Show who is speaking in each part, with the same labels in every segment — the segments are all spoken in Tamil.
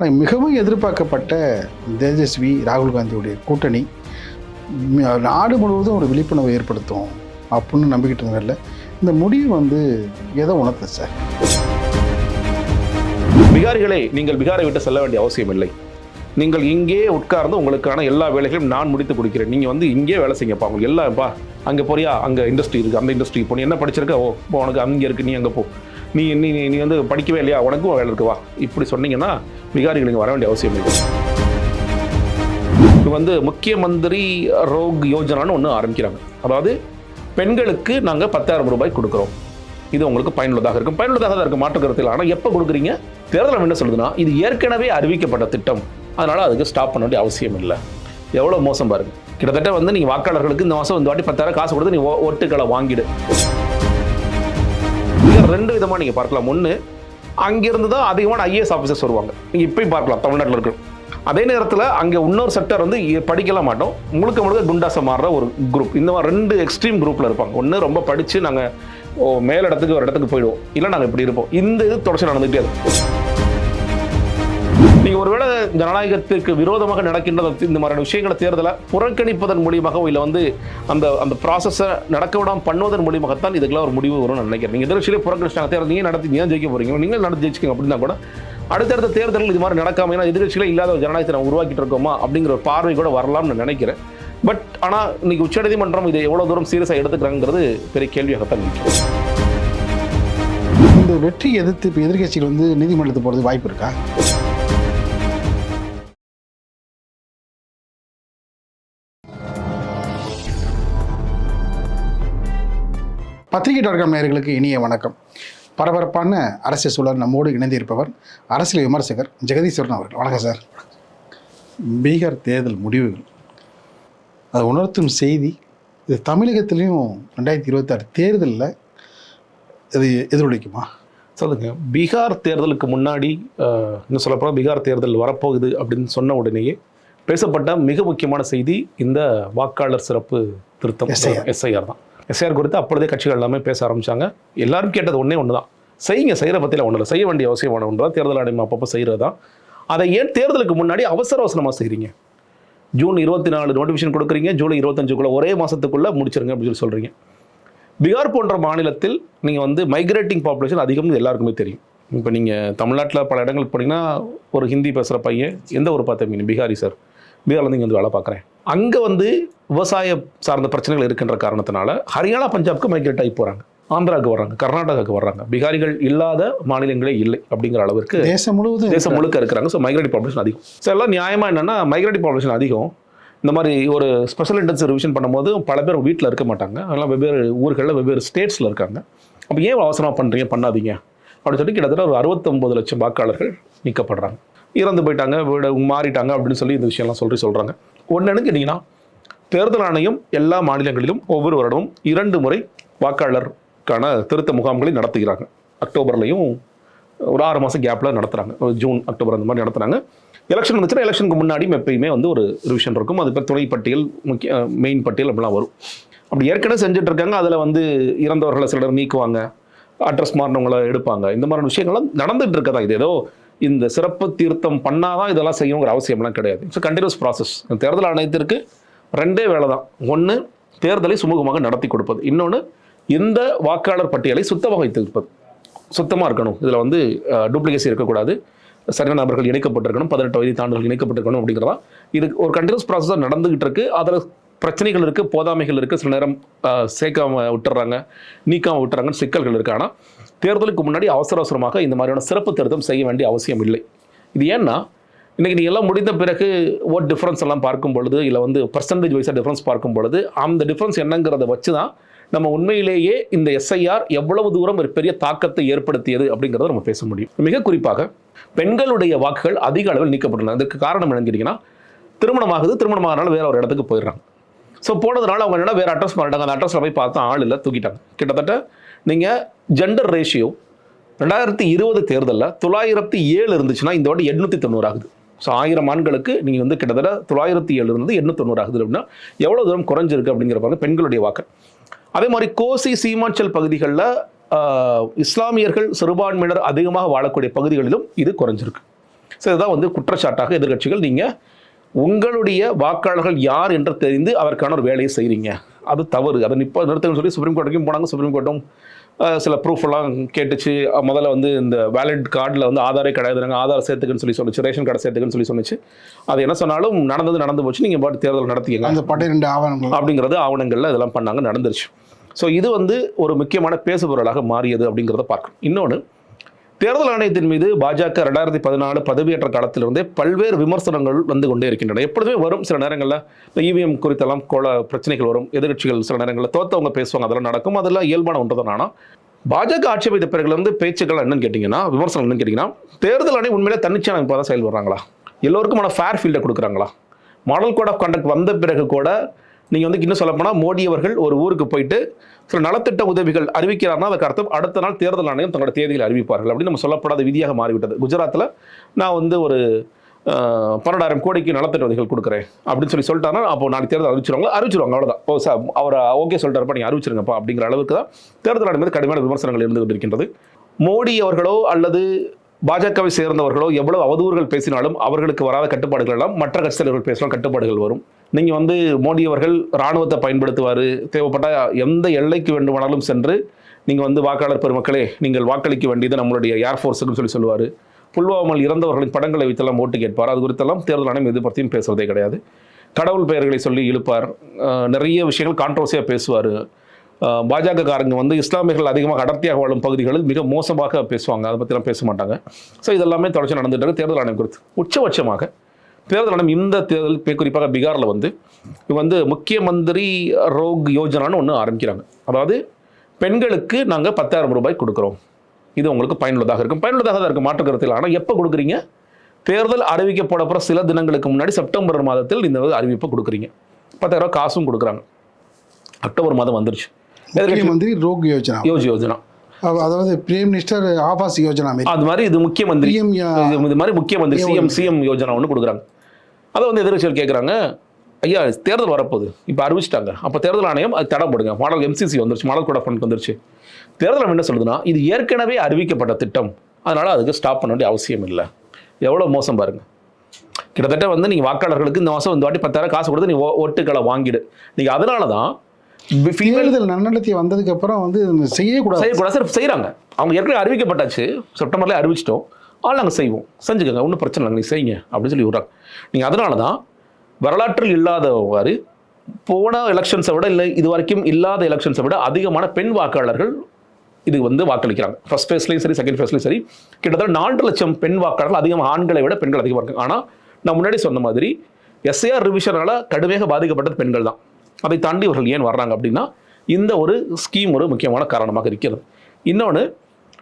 Speaker 1: ஆனால் மிகவும் எதிர்பார்க்கப்பட்ட தேஜஸ்வி ராகுல் காந்தியுடைய கூட்டணி நாடு முழுவதும் ஒரு விழிப்புணர்வை ஏற்படுத்தும் அப்படின்னு நம்பிக்கிட்டு இருந்ததில்ல இந்த முடிவு வந்து எதை உணர்த்து சார்?
Speaker 2: பிகாரிகளே நீங்கள் பிகாரை விட்டு செல்ல வேண்டிய அவசியம் இல்லை. நீங்கள் இங்கே உட்கார்ந்து உங்களுக்கான எல்லா வேலைகளையும் நான் முடித்து கொடுக்கிறேன். நீங்கள் வந்து இங்கே வேலை செய்யுங்கப்பா. உங்களுக்கு எல்லாம்ப்பா அங்கே போறியா? அங்கே இண்டஸ்ட்ரி இருக்குது அந்த இண்டஸ்ட்ரி இப்போ நீ என்ன படிச்சிருக்க? ஓ போ, உனக்கு அங்கே இருக்குது நீ அங்கே போ. நீ நீ நீ- வந்து படிக்கவே இல்லையா? உனக்கும் வேலை இருக்கு வா. இப்படி சொன்னீங்கன்னா விகாரிகள் இங்கே வர வேண்டிய அவசியம் இல்லை. இது வந்து முக்கிய மந்திரி ரோக் யோஜனான்னு ஒன்று ஆரம்பிக்கிறாங்க. அதாவது பெண்களுக்கு நாங்கள் பத்தாயிரம் ரூபாய் கொடுக்குறோம். இது உங்களுக்கு பயனுள்ளதாக இருக்கும். பயனுள்ளதாக தான் இருக்கும் மாற்று கருத்தில். ஆனால் எப்போ கொடுக்குறீங்க? தேர்தல் என்ன சொல்லுதுன்னா இது ஏற்கனவே அறிவிக்கப்பட்ட திட்டம். அதனால் அதுக்கு ஸ்டாப் பண்ண வேண்டிய அவசியம் இல்லை. எவ்வளோ மோசம் பாருங்க. கிட்டத்தட்ட வந்து நீங்கள் வாக்காளர்களுக்கு இந்த மாதம் இந்த வாட்டி பத்தாயிரம் காசு கொடுத்து நீ ஓ- ஓட்டுக்களை வாங்கிடு. ரெண்டு விதமாக நீங்கள் பார்க்கலாம். ஒன்று அங்கேருந்து தான் அதிகமான ஐஏஎஸ் ஆஃபீஸர்ஸ் வருவாங்க. நீங்கள் இப்போயும் பார்க்கலாம் தமிழ்நாட்டில் இருக்கு. அதே நேரத்தில் அங்கே இன்னொரு செக்டர் வந்து படிக்கலாம் மாட்டோம். முழுக்க முழுக்க குண்டாசம் மாறுற ஒரு குரூப் இந்த மாதிரி ரெண்டு எக்ஸ்ட்ரீம் குரூப்பில் இருப்பாங்க. ஒன்று ரொம்ப படித்து நாங்கள் ஓ மேல் இடத்துக்கு ஒரு இடத்துக்கு போயிடுவோம். இல்லை நாங்கள் இப்படி இருப்போம். இந்த இது தொடர்ச்சி நடந்துகிட்டே இருக்கும் நீங்கள் ஒருவேளை ஜனநாயகத்திற்கு விரோதமாக நடக்கின்ற இந்த மாதிரியான விஷயங்களை தேர்தலை புறக்கணிப்பதன் மூலியமாக இல்லை வந்து அந்த அந்த ப்ராசஸை நடக்க விடாமல் பண்ணுவதன் மூலியமாகத்தான் இதுக்கெல்லாம் ஒரு முடிவு வரும்னு நினைக்கிறேன். நீங்கள் எதிர்ச்சியிலே புறக்கணிச்சாங்க தேர்தல் நீங்கள் நடத்தி நீங்க ஜெயிக்க போறீங்க. நீங்கள் நடத்தி ஜெயிச்சிங்க அப்படின்னா கூட அடுத்தடுத்த தேர்தலில் இது மாதிரி நடக்காம ஏன்னா எதிர்கட்சிகளே இல்லாத ஒரு ஜனநாயகத்தை நம்ம உருவாக்கிட்டு இருக்கோமா அப்படிங்கிற ஒரு பார்வை கூட வரலாம்னு நான் நினைக்கிறேன். பட் ஆனால் இன்னைக்கு உச்சநீதிமன்றம் இதை எவ்வளோ தூரம் சீரியஸாக எடுத்துக்கிறாங்கிறது பெரிய கேள்வியாகத்தான் நிற்கும்
Speaker 1: இந்த வெற்றி எதிர்த்து இப்போ எதிர்க்கட்சிகள் வந்து நீதிமன்றத்துக்கு போகிறது வாய்ப்பு இருக்கா? பத்திரிகை டாட் நேயர்களுக்கு இனிய வணக்கம். பரபரப்பான அரசியல் சூழல் நம்மோடு இணைந்திருப்பவர் அரசியல் விமர்சகர் ஜெகதீஸ்வரன் அவர்கள். வணக்கம் சார். பீகார் தேர்தல் முடிவுகள். அது உணர்த்தும் செய்தி இது தமிழகத்திலையும் ரெண்டாயிரத்தி இருபத்தாறு தேர்தலில் இது எதிரொலிக்குமா?
Speaker 2: சொல்லுங்க. பீகார் தேர்தலுக்கு முன்னாடி இன்னும் சொல்லப்போனால் பீகார் தேர்தல் வரப்போகுது அப்படின்னு சொன்ன உடனேயே பேசப்பட்ட மிக முக்கியமான செய்தி இந்த வாக்காளர் சிறப்பு திருத்தம். எஸ்ஐஆர் தான். எஸ்ஆர் குறித்து அப்பொழுதே கட்சிகள் எல்லாமே பேச ஆரம்பிச்சாங்க. எல்லாரும் கேட்டது ஒன்றே ஒன்று தான் செய்யுங்க செய்கிற பற்றியில் ஒன்றும் இல்லை செய்ய வேண்டிய அவசியமான ஒன்று தான் தேர்தல் ஆணையம் அப்பப்போ செய்கிறது தான் அதை ஏன் தேர்தலுக்கு முன்னாடி அவசர அவசரமாக செய்கிறீங்க ஜூன் இருபத்தி நாலு நோட்டிஃபிகேஷன் கொடுக்குறீங்க ஜூலை இருபத்தஞ்சுக்குள்ளே ஒரே மாதத்துக்குள்ளே முடிச்சிருங்க அப்படின்னு சொல்லி சொல்கிறீங்க பீகார் போன்ற மாநிலத்தில் நீங்கள் வந்து மைக்ரேட்டிங் பாப்புலேஷன் அதிகம்னு எல்லாருக்குமே தெரியும். இப்போ நீங்கள் தமிழ்நாட்டில் பல இடங்களுக்கு போனீங்கன்னா ஒரு ஹிந்தி பேசுகிற பையன் எந்த ஊர் பார்த்தீங்க பீகாரி சார். பீகார்லேருந்து இங்கே வந்து வேலை பார்க்குறேன். அங்கே வந்து விவசாய சார்ந்த பிரச்சனைகள் இருக்கின்ற காரணத்தினால ஹரியானா பஞ்சாப்க்கு மைக்ரேட் ஆகி போகிறாங்க ஆந்திராவுக்கு வர்றாங்க கர்நாடகாவுக்கு வர்றாங்க. பீகாரிகள் இல்லாத மாநிலங்களே இல்லை அப்படிங்கிற அளவிற்கு
Speaker 1: தேசம் முழுவதும்
Speaker 2: தேசம் முழுக்க இருக்கிறாங்க. ஸோ மைக்ரேட்டிவ் பாப்புலேஷன் அதிகம். ஸோ எல்லாம் நியாயமாக என்னென்னா மைக்ரேட்டிவ் பாப்புலேஷன் அதிகம். இந்த மாதிரி ஒரு ஸ்பெஷல் இன்டென்சிவ் ரிவிஷன் பண்ணும்போது பல பேர் வீட்டில் இருக்க மாட்டாங்க. அதெல்லாம் வெவ்வேறு ஊர்களில் வெவ்வேறு ஸ்டேட்ஸில் இருக்காங்க. அப்போ ஏன் அவசரமாக பண்ணுறீங்க பண்ணாதீங்க? அப்படின்னு சொல்லி கிட்டத்தட்ட ஒரு அறுபத்தொம்பது லட்சம் வாக்காளர்கள் நீக்கப்படுறாங்க. இறந்து போயிட்டாங்க வீடு மாறிட்டாங்க அப்படின்னு சொல்லி இந்த விஷயம்லாம் சொல்லி சொல்கிறாங்க ஒன்றுன்னு கேட்டிங்கன்னா தேர்தல் ஆணையம் எல்லா மாநிலங்களிலும் ஒவ்வொரு வருடமும் இரண்டு முறை வாக்காளருக்கான திருத்த முகாம்களை நடத்துகிறாங்க. அக்டோபர்லையும் ஒரு ஆறு மாதம் கேப்பில் நடத்துகிறாங்க ஒரு ஜூன் அக்டோபர் அந்த மாதிரி நடத்துகிறாங்க எலெக்ஷன் வந்துச்சுன்னா எலெக்ஷனுக்கு முன்னாடி எப்பயுமே வந்து ஒரு ரிவிஷன் இருக்கும். அது பேர் துணை பட்டியல் முக்கிய மெயின் பட்டியல் அப்படிலாம் வரும். அப்படி ஏற்கனவே செஞ்சுட்டு இருக்காங்க. அதில் வந்து இறந்தவர்களை சிலர் நீக்குவாங்க. அட்ரஸ் மாறினவங்களை எடுப்பாங்க. இந்த மாதிரி விஷயங்கள்லாம் நடந்துட்டு இருக்கதா இது ஏதோ இந்த சிறப்பு தீர்த்தம் பண்ணாதான் இதெல்லாம் செய்யணுங்கிற அவசியம்லாம் கிடையாது. இட்ஸ் கண்டினியூஸ் ப்ராசஸ் தேர்தல் ஆணையத்திற்கு ரெண்டே வேலை தான் ஒன்று தேர்தலை சுமூகமாக நடத்தி கொடுப்பது. இன்னொன்று இந்த வாக்காளர் பட்டியலை சுத்தமாக வைத்திருப்பது. சுத்தமாக இருக்கணும். இதில் வந்து டூப்ளிகேசி இருக்கக்கூடாது. சரியான நபர்கள் இணைக்கப்பட்டிருக்கணும். பதினெட்டு வயது தாண்டுகள் இணைக்கப்பட்டிருக்கணும் அப்படிங்கிறதா. இது ஒரு கண்டினியூஸ் ப்ராசஸாக நடந்துகிட்டு இருக்கு. அதில் பிரச்சனைகள் இருக்குது போதாமைகள் இருக்குது சில நேரம் சேர்க்காமல் சேர்க்காம விட்டுறாங்க நீக்காமல் விட்டுறாங்கன்னு சிக்கல்கள் இருக்குது ஆனால் தேர்தலுக்கு முன்னாடி அவசர அவசரமாக இந்த மாதிரியான சிறப்பு திருத்தம் செய்ய வேண்டிய அவசியம் இல்லை. இது ஏன்னா இன்றைக்கி நீ எல்லாம் முடிந்த பிறகு ஓட் டிஃப்ரென்ஸ் எல்லாம் பார்க்கும் பொழுது இல்லை வந்து பர்சன்டேஜ் வைஸாக டிஃப்ரென்ஸ் பார்க்கும் பொழுது அந்த டிஃப்ரென்ஸ் என்னங்கிறத வச்சு தான் நம்ம உண்மையிலேயே இந்த எஸ்ஐஆர் எவ்வளவு தூரம் ஒரு பெரிய தாக்கத்தை ஏற்படுத்தியது அப்படிங்கிறத நம்ம பேச முடியும். மிக குறிப்பாக பெண்களுடைய வாக்குகள் அதிக அளவில் நீக்கப்பட்டுள்ளன. அதுக்கு காரணம் என்னன்னு திருமணமாகுது திருமணமாகனால வேற ஒரு இடத்துக்கு போயிடுறாங்க. ஸோ போனதுனால அவங்க என்ன வேறு அட்ரஸ் மாறிட்டாங்க. அந்த அட்ரஸில் போய் பார்த்தா ஆள் இல்லை தூக்கிட்டாங்க. கிட்டத்தட்ட நீங்கள் ஜெண்டர் ரேஷியோ ரெண்டாயிரத்தி இருபது தேர்தலில் தொள்ளாயிரத்தி ஏழு இருந்துச்சுன்னா இந்த வாட்டி எண்ணூற்றி தொண்ணூறு ஆகுது. ஸோ ஆயிரம் ஆண்களுக்கு நீங்கள் வந்து கிட்டத்தட்ட தொள்ளாயிரத்தி ஏழு இருந்து எண்ணூற்றி தொண்ணூறு ஆகுது அப்படின்னா எவ்வளோ தூரம் குறைஞ்சிருக்கு அப்படிங்கிற பாருங்க பெண்களுடைய வாக்கு. அதே மாதிரி கோசி சீமாஞ்சல் பகுதிகளில் இஸ்லாமியர்கள் சிறுபான்மையினர் அதிகமாக வாழக்கூடிய பகுதிகளிலும் இது குறைஞ்சிருக்கு. ஸோ இதுதான் வந்து குற்றச்சாட்டாக எதிர்க்கட்சிகள் நீங்கள் உங்களுடைய வாக்காளர்கள் யார் என்று தெரிந்து அதற்கான ஒரு வேலையை செய்கிறீங்க அது தவறு. அதை நிப்ப நிறுத்துன்னு சொல்லி சுப்ரீம் கோர்ட்டுக்கும் போனாங்க. சுப்ரீம் கோர்ட்டும் சில ப்ரூஃப் எல்லாம் கேட்டுச்சு. முதல்ல வந்து இந்த வேலிட் கார்டில் வந்து ஆதாரே கிடையாதுங்க ஆதார் சேர்த்துக்குன்னு சொல்லி சொல்லிச்சு ரேஷன் கார்டு சேர்த்துக்குன்னு சொல்லி சொன்னிச்சு. அது என்ன சொன்னாலும் நடந்தது நடந்து போச்சு. நீங்கள் பாட்டு தேர்தல் நடத்திக்கங்க.
Speaker 1: அந்த பன்னிரெண்டு ஆவணங்கள்.
Speaker 2: அப்படிங்கிறது ஆவணங்களில் இதெல்லாம் பண்ணாங்க நடந்துருச்சு. ஸோ இது வந்து ஒரு முக்கியமான பேசுபொருளாக மாறியது அப்படிங்கிறத பார்க்கணும். இன்னொன்று தேர்தல் ஆணையத்தின் மீது பாஜக ரெண்டாயிரத்தி பதினாலு பதவியேற்ற காலத்திலிருந்தே பல்வேறு விமர்சனங்கள் வந்து கொண்டே இருக்கின்றன. எப்பொழுதுமே வரும் சில நேரங்களில் இந்த இவிஎம் குறித்தெல்லாம் கோல பிரச்சனைகள் வரும் எதிர்க்கட்சிகள் சில நேரங்களில் தோத்தவங்க பேசுவாங்க அதெல்லாம் நடக்கும். அதெல்லாம் இயல்பான ஒன்று தான் ஆனால் பாஜக ஆட்சி அமைத்த பிறகுலேருந்து பேச்சுக்கள் என்னன்னு கேட்டிங்கன்னா விமர்சனம் என்னன்னு கேட்டிங்கன்னா தேர்தல் ஆணையம் உண்மையிலே தன்னிச்சையான அமைப்பாக தான் செயல்படுறாங்களா எல்லோருக்குமான ஃபேர் ஃபீல்டை கொடுக்குறாங்களா? மாடல் கோட் ஆஃப் கண்டக்ட் வந்த பிறகு கூட நீங்கள் வந்து இன்னும் சொல்லப்போனால் மோடி அவர்கள் ஒரு ஊருக்கு போயிட்டு சில நலத்திட்ட உதவிகள் அறிவிக்கிறார்னா அதுக்கு அர்த்தம் அடுத்த நாள் தேர்தல் ஆணையம் தங்களோட தேதிகளை அறிவிப்பார்கள் அப்படின்னு நம்ம சொல்லப்படாத விதியாக மாறிவிட்டது. குஜராத்தில் நான் வந்து ஒரு பன்னெண்டாயிரம் கோடிக்கு நலத்திட்ட உதவிகள் கொடுக்குறேன் அப்படின்னு சொல்லி சொல்லிட்டாருன்னா அப்போ நாளைக்கு தேர்தல் அறிவிச்சிருவாங்க அறிவிச்சிருவாங்க அவ்வளோதான் ஓ சார் அவர் ஓகே சொல்லிட்டாருப்பா நீங்கள் அறிவிச்சிருங்கப்பா அப்படிங்கிற அளவுக்கு தான் தேர்தல் ஆணையம் மீது கடுமையான விமர்சனங்கள் இருந்து கொண்டிருக்கின்றது. மோடி அவர்களோ அல்லது பாஜகவை சேர்ந்தவர்களோ எவ்வளவு அவதூறுகள் பேசினாலும் அவர்களுக்கு வராத கட்டுப்பாடுகள் எல்லாம் மற்ற கட்சி தலைவர்கள் பேசலாம் கட்டுப்பாடுகள் வரும். நீங்கள் வந்து மோடி அவர்கள் இராணுவத்தை பயன்படுத்துவார் தேவைப்பட்டால் எந்த எல்லைக்கு வேண்டுமானாலும் சென்று நீங்கள் வந்து வாக்காளர் பெருமக்களே நீங்கள் வாக்களிக்க வேண்டியது நம்மளுடைய ஏர்ஃபோர்ஸுன்னு சொல்லி சொல்லுவார். புல்வாமல் இறந்தவர்களின் படங்களை வைத்தெல்லாம் ஓட்டு கேட்பார். அது குறித்தெல்லாம் தேர்தல் ஆணையம் எது பற்றியும் பேசுகிறதே கிடையாது. கடவுள் பெயர்களை சொல்லி இழுப்பார். நிறைய விஷயங்கள் கான்ட்ரவர்சியாக பேசுவார். பாஜக காரங்க வந்து இஸ்லாமியர்கள் அதிகமாக அடர்த்தியாக வாழும் பகுதிகளில் மிக மோசமாக பேசுவாங்க. அதை பற்றிலாம் பேச மாட்டாங்க. ஸோ இதெல்லாமே தொடர்ச்சி நடந்துட்டு இருக்கு. தேர்தல் ஆணையம் குறித்து உச்சபட்சமாக தேர்தல் ஆணையம் இந்த தேர்தல் குறிப்பாக பீகாரில் வந்து வந்து முக்கிய மந்திரி ரோக் யோஜனான்னு ஒன்று ஆரம்பிக்கிறாங்க. அதாவது பெண்களுக்கு நாங்கள் பத்தாயிரம் ரூபாய் கொடுக்குறோம். இது உங்களுக்கு பயனுள்ளதாக இருக்கும். பயனுள்ளதாக தான் இருக்கும் மாற்று கருத்தில். ஆனால் எப்போ கொடுக்குறீங்க? தேர்தல் அறிவிக்கப்பட அப்புறம் சில தினங்களுக்கு முன்னாடி செப்டம்பர் மாதத்தில் இந்த அறிவிப்பை கொடுக்குறீங்க. பத்தாயிரம் ரூபாய் காசும் கொடுக்குறாங்க. அக்டோபர் மாதம் வந்துருச்சு.
Speaker 1: மந்திரி ரோக் யோஜனா.
Speaker 2: யோஜ் யோஜனா.
Speaker 1: அதாவது பிரைம் மினிஸ்டர் ஆவாஸ் யோஜனா
Speaker 2: அது மாதிரி இது முக்கிய மந்திரி இது மாதிரி முக்கிய மந்திரி சிஎம் சிஎம் யோஜனா ஒன்று கொடுக்குறாங்க. அதை வந்து எதிர்கட்சிகள் கேட்குறாங்க ஐயா தேர்தல் வரப்போகுது. இப்போ அறிவிச்சிட்டாங்க. அப்போ தேர்தல் ஆணையம் அது தடை போடுங்க. மாடல் எம்சிசி வந்துருச்சு. மாடல் கோட் ஆஃப் ஃபண்ட் வந்துருச்சு. தேர்தல் என்ன சொல்லுதுன்னா இது ஏற்கனவே அறிவிக்கப்பட்ட திட்டம். அதனால் அதுக்கு ஸ்டாப் பண்ண வேண்டிய அவசியம் இல்லை. எவ்வளோ மோசம் பாருங்க. கிட்டத்தட்ட வந்து நீங்கள் வாக்காளர்களுக்கு இந்த மாதம் இந்த வாட்டி பத்தாயிரம் காசு கொடுத்து நீ ஓட்டுக்களை வாங்கிடு. நீங்கள் அதனால தான் ஃபீமேல்
Speaker 1: நன்னடத்தை வந்ததுக்கு அப்புறம் வந்து செய்யக்கூடாது.
Speaker 2: செய்யக்கூடாது. சார் செய்கிறாங்க அவங்க ஏற்கனவே அறிவிக்கப்பட்டாச்சு. செப்டம்பர்லேயே அறிவிச்சிட்டோம். ஆள் நாங்கள் செய்வோம். செஞ்சுக்கோங்க ஒன்றும் பிரச்சனை இல்லை நீங்கள் செய்யுங்க அப்படின்னு சொல்லி விட்றாங்க. நீங்கள் அதனால தான் வரலாற்றில் இல்லாதவாறு போன எலெக்ஷன்ஸை விட இல்லை இது வரைக்கும் இல்லாத எலெக்ஷன்ஸை விட அதிகமான பெண் வாக்காளர்கள் இது வந்து வாக்களிக்கிறாங்க. ஃபர்ஸ்ட் ஃபேஸ்லையும் சரி செகண்ட் ஃபேஸ்லையும் சரி கிட்டத்தட்ட நான்கு லட்சம் பெண் வாக்காளர்கள் அதிகமாக ஆண்களை விட பெண்கள் அதிகமாக இருக்காங்க. ஆனால் நான் முன்னாடி சொன்ன மாதிரி எஸ்ஏஆர் ரிவிஷனால் கடுமையாக பாதிக்கப்பட்டது பெண்கள் தான். அதை தாண்டி இவர்கள் ஏன் வர்றாங்க அப்படின்னா இந்த ஒரு ஸ்கீம் ஒரு முக்கியமான காரணமாக இருக்கிறது. இன்னொன்று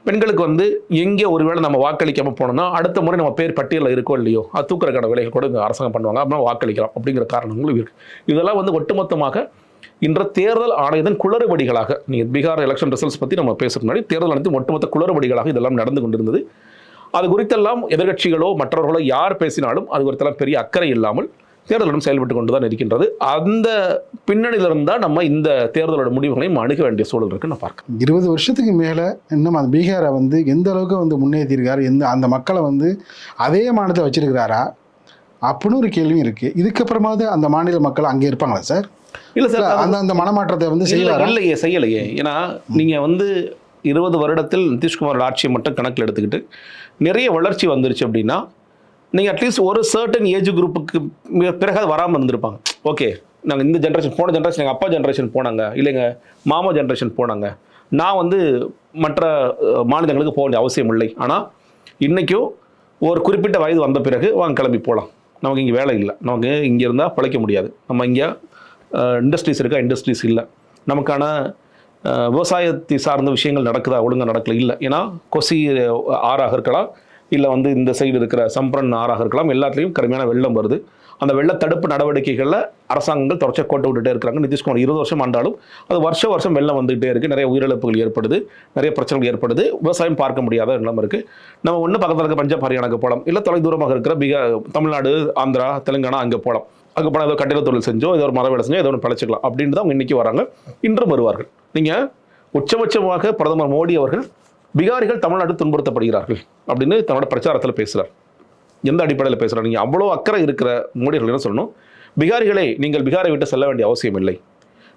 Speaker 2: பெண்களுக்கு வந்து எங்கே ஒருவேளை நம்ம வாக்களிக்காமல் போனோம்னா அடுத்த முறை நம்ம பேர் பட்டியலில் இருக்கோ இல்லையோ அது தூக்குறக்கான வேலைகள் கூட அரசாங்கம் பண்ணுவாங்க. அப்படின்னா வாக்களிக்கலாம் அப்படிங்கிற காரணங்களும் இருக்குது இதெல்லாம் வந்து ஒட்டுமொத்தமாக இன்ற தேர்தல் ஆணையத்தின் குளறுபடிகளாக நீங்கள் பீகார் எலெக்ஷன் ரிசல்ட்ஸ் பற்றி நம்ம பேசுகிற முன்னாடி தேர்தல் ஆணையத்தின் ஒட்டுமொத்த குளறுபடிகளாக இதெல்லாம் நடந்து கொண்டிருந்தது. அது குறித்தெல்லாம் எதிர்கட்சிகளோ மற்றவர்களோ யார் பேசினாலும் அது குறித்தெல்லாம் பெரிய அக்கறை இல்லாமல் தேர்தலிடம் செயல்பட்டு கொண்டு தான் இருக்கின்றது. அந்த பின்னணியிலிருந்து தான் நம்ம இந்த தேர்தலோட முடிவுகளையும் அணுக வேண்டிய சூழல் இருக்குன்னு நான் பார்க்கிறேன்.
Speaker 1: இருபது வருஷத்துக்கு மேலே இன்னும் அந்த பீகாரை வந்து எந்த அளவுக்கு வந்து முன்னேற்றிருக்காரு எந்த அந்த மக்களை வந்து அதே மாநிலத்தை வச்சிருக்கிறாரா? அப்படின்னு ஒரு கேள்வியும் இருக்குது இதுக்கப்புறமாவது அந்த மாநில மக்கள் அங்கே இருப்பாங்களா சார்?
Speaker 2: இல்லை சார்
Speaker 1: அந்த அந்த மனமாற்றத்தை வந்து செய்வாரா?
Speaker 2: இல்லையே செய்யலையே. ஏன்னா நீங்க வந்து இருபது வருடத்தில் நிதிஷ்குமாரோட ஆட்சியை மட்டும் கணக்கில் எடுத்துக்கிட்டு நிறைய வளர்ச்சி வந்துருச்சு அப்படின்னா நீங்கள் அட்லீஸ்ட் ஒரு சர்டன் ஏஜ் குரூப்புக்கு பிறகு அது வராமல் இருந்திருப்பாங்க. ஓகே நாங்கள் இந்த ஜென்ரேஷன் போன ஜென்ரேஷன் எங்கள் அப்பா ஜென்ரேஷன் போனாங்க இல்லைங்க மாமா ஜென்ரேஷன் போனாங்க. நான் வந்து மற்ற மாநிலங்களுக்கு போக வேண்டிய அவசியம் இல்லை. ஆனால் இன்றைக்கும் ஒரு குறிப்பிட்ட வயது வந்த பிறகு வாங்க கிளம்பி போகலாம் நமக்கு இங்கே வேலை இல்லை. நமக்கு இங்கே இருந்தால் பிழைக்க முடியாது. நம்ம இங்கே இண்டஸ்ட்ரீஸ் இருக்கா? இண்டஸ்ட்ரீஸ் இல்லை. நமக்கான விவசாயத்தை சார்ந்த விஷயங்கள் நடக்குதா? ஒழுங்காக நடக்கல இல்லை. ஏன்னா கொசி ஆறாக இருக்கலாம். இல்லை வந்து இந்த சைடு இருக்கிற சம்பரன் ஆறாக இருக்கலாம் எல்லாத்துலேயும் கடுமையான வெள்ளம் வருது. அந்த வெள்ள தடுப்பு நடவடிக்கைகளில் அரசாங்கங்கள் தொடர்ச்சி கோட்டை விட்டுட்டே இருக்கிறாங்க. நிதிஷ்குமார் இருபது வருஷம் ஆண்டாலும் அது வருஷம் வருஷம் வெள்ளம் வந்துகிட்டே இருக்குது நிறைய உயிரிழப்புகள் ஏற்படுது நிறைய பிரச்சனைகள் ஏற்படுது. விவசாயம் பார்க்க முடியாத நிலம் இருக்குது நம்ம ஒன்று பக்கத்தில் இருக்க பஞ்சாப் ஹரியானாக்கு போகலாம் இல்லை தொலை தூரமாக இருக்கிற பீகார் தமிழ்நாடு ஆந்திரா தெலுங்கானா அங்கே போகலாம் அங்கே போனால் ஏதோ கட்டிட தொழில் செஞ்சோ ஏதோ ஒரு மர வேலை செஞ்சோ ஏதோ ஒன்று பழச்சிக்கலாம். அப்படின்ட்டு தான் அவங்க இன்றைக்கி வராங்க. இன்றும் வருவார்கள். நீங்கள் உச்சபட்சமாக பிரதமர் மோடி அவர்கள் பிகாரிகள் தமிழ்நாடு துன்புறுத்தப்படுகிறார்கள் அப்படின்னு தன்னோட பிரச்சாரத்தில் பேசுகிறார் எந்த அடிப்படையில் பேசுகிறார் நீங்கள் அவ்வளோ அக்கறை இருக்கிற மோடிகள் என்ன சொல்லணும்? பிகாரிகளை நீங்கள் பிகாரை விட்டு செல்ல வேண்டிய அவசியம் இல்லை.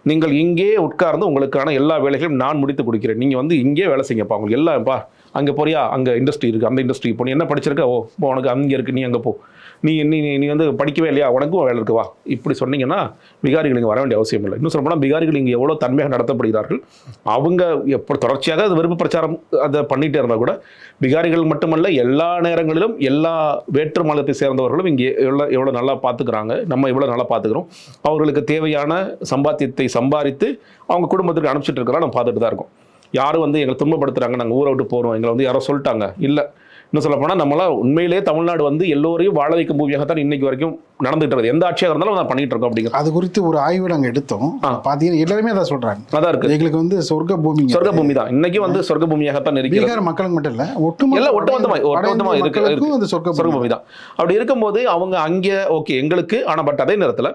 Speaker 2: நீங்கள் இங்கே உட்கார்ந்து உங்களுக்கான எல்லா வேலைகளையும் நான் முடித்து கொடுக்கிறேன். நீங்கள் வந்து இங்கே வேலை செய்யுங்கப்பா. உங்களுக்கு எல்லாம்ப்பா அங்கே போறியா? அங்கே இண்டஸ்ட்ரி இருக்குது அந்த இண்டஸ்ட்ரி போனி நீ என்ன படிச்சிருக்க? ஓ உனக்கு அங்கே இருக்குது நீ அங்கே போ. நீ நீ நீ- வந்து படிக்கவே இல்லையா? உனக்கும் வேலை இருக்கு வா. இப்படி சொன்னீங்கன்னா விகாரிகள் இங்கே வர வேண்டிய அவசியம் இல்லை. இன்னும் சொல்லப்போனால் விகாரிகள் இங்கே எவ்வளோ தன்மையாக நடத்தப்படுகிறார்கள்? அவங்க எப்போ தொடர்ச்சியாக அது விருப்ப பிரச்சாரம் அதை பண்ணிகிட்டே இருந்தால் கூட விகாரிகள் மட்டுமல்ல எல்லா நேரங்களிலும் எல்லா வேற்று மாநிலத்தை சேர்ந்தவர்களும் இங்கே எவ்வளோ எவ்வளோ நல்லா பார்த்துக்கிறாங்க நம்ம எவ்வளோ நல்லா பார்த்துக்கிறோம். அவர்களுக்கு தேவையான சம்பாத்தியத்தை சம்பாதித்து அவங்க குடும்பத்துக்கு அனுப்பிச்சிட்டு இருக்கிறா நம்ம பார்த்துட்டு தான் இருக்கோம். யாரும் வந்து எங்களை துன்பப்படுத்துகிறாங்க நாங்கள் ஊரை விட்டு போகிறோம் எங்களை வந்து யாரோ சொல்லிட்டாங்க. இல்லை இன்னும் சொல்ல போனால் நம்மளாம் உண்மையிலேயே தமிழ்நாடு வந்து எல்லோரையும் வாழ வைக்கும் பூமியாக தான் இன்னைக்கு வரைக்கும் நடந்துட்டு இருக்குது. எந்த ஆட்சியாக இருந்தாலும் நான் பண்ணிட்டு இருக்கோம் அப்படிங்கிற
Speaker 1: அது குறித்து ஒரு ஆய்வு நாங்கள் எடுத்தோம். பார்த்தீங்கன்னா எல்லாருமே அதை சொல்றாங்க.
Speaker 2: அதான் இருக்கு.
Speaker 1: எங்களுக்கு வந்து சொர்க்க பூமி
Speaker 2: சொர்க்க பூமி தான். இன்னைக்கு வந்து சொர்க்க பூமியாகத்தான் இருக்கிறது.
Speaker 1: பீகார் மக்களுக்கு மட்டும் இல்ல ஒட்டுமொத்த
Speaker 2: எல்லாம் ஒட்டுமொத்தமா-
Speaker 1: வட
Speaker 2: ஒட்டுமொத்தமா
Speaker 1: இந்திய
Speaker 2: இருக்கு-
Speaker 1: அது சொர்க்க
Speaker 2: சொர்க்க
Speaker 1: பூமி
Speaker 2: தான். அப்படி இருக்கும்போது அவங்க அங்கே ஓகே எங்களுக்கு ஆனால் பட் அதே நேரத்தில்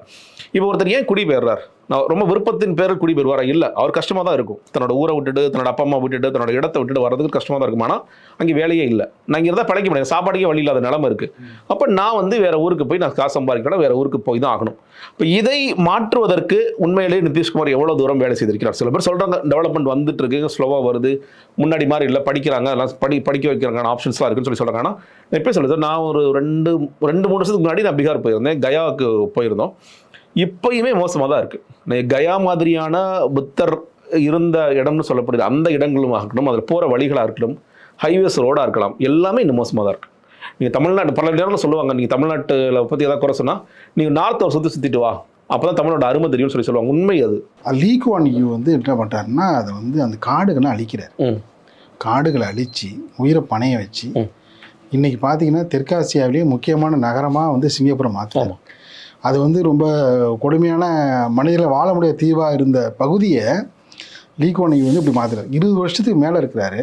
Speaker 2: இப்போ ஒருத்தர் ஏன் குடிபெயர்றார் நான் ரொம்ப விருப்பத்தின் பேரில் குடிபெறுவாரா இல்லை. அவர் கஷ்டமாக தான் இருக்கும். தன்னோட ஊரை விட்டுட்டு தன்னோட அப்பா அம்மா விட்டுட்டு தன்னோட இடத்தை விட்டுட்டு வர்றதுக்கு கஷ்டமாக தான் இருக்கும். ஆனால் அங்கே வேலையே இல்லை. நான் இங்கே இருந்தால் பழைக்க முடியாது சாப்பாடுக்கே வழி இல்லாத நிலைமை இருக்குது அப்போ நான் வந்து வேற ஊருக்கு போய் நான் காசு இருக்கிறார் வேற ஊருக்கு போய் தான் ஆகணும். இப்போ இதை மாற்றுவதற்கு உண்மையிலேயே நிதிஷ்குமார் எவ்வளோ தூரம் வேலை செய்திருக்கிறார்? சில பேர் சொல்கிறாங்க டெவலப்மெண்ட் வந்துட்டு இருக்கு ஸ்லோவாக வருது முன்னாடி மாதிரி இல்லை படிக்கிறாங்க எல்லாம் படி படிக்க வைக்கிறாங்க ஆப்ஷன்ஸ்லாம் இருக்குன்னு சொல்லி சொல்கிறாங்க ஆனால் நான் எப்போ சொல்லுது நான் ஒரு ரெண்டு ரெண்டு மூணு வருஷத்துக்கு முன்னாடி நான் பீகார் போயிருந்தேன் கயாவுக்கு போயிருந்தோம். இப்பயுமே மோசமாக தான் இருக்குது கயா மாதிரியான புத்தர் இருந்த இடம்னு சொல்லப்படுது அந்த இடங்களும் இருக்கட்டும் அதில் போகிற வழிகளாக இருக்கட்டும் ஹைவேஸ் ரோடாக இருக்கலாம் எல்லாமே இன்னும் மோசமாக தான் இருக்குது நீங்கள் தமிழ்நாடு பல நேரத்தில் சொல்லுவாங்க. நீங்கள் தமிழ்நாட்டில் பற்றி ஏதாவது குறை சொன்னால் நீங்கள் நார்த்தை சுற்றி சுற்றிட்டு வா. அப்போ தான் தமிழோட அருமை தெரியும்னு சொல்லி சொல்லுவாங்க. உண்மை அது.
Speaker 1: லீக் ஒன் யூ வந்து என்ன பண்ணுறாருன்னா அதை வந்து அந்த காடுகளை அழிக்கிறார். காடுகளை அழித்து உயிரை பணைய வச்சு
Speaker 2: ம்.
Speaker 1: இன்னைக்கு பார்த்தீங்கன்னா தெற்காசியாவிலேயே முக்கியமான நகரமாக வந்து சிங்கப்பூரம் மாற்றுறாரு
Speaker 2: ஆமாம்
Speaker 1: அது வந்து ரொம்ப கொடுமையான மனிதர்கள் வாழ முடியாத தீவாக இருந்த பகுதியை லீகோனை வந்து இப்படி மாற்றுறாரு இருபது வருஷத்துக்கு மேலே இருக்கிறாரு.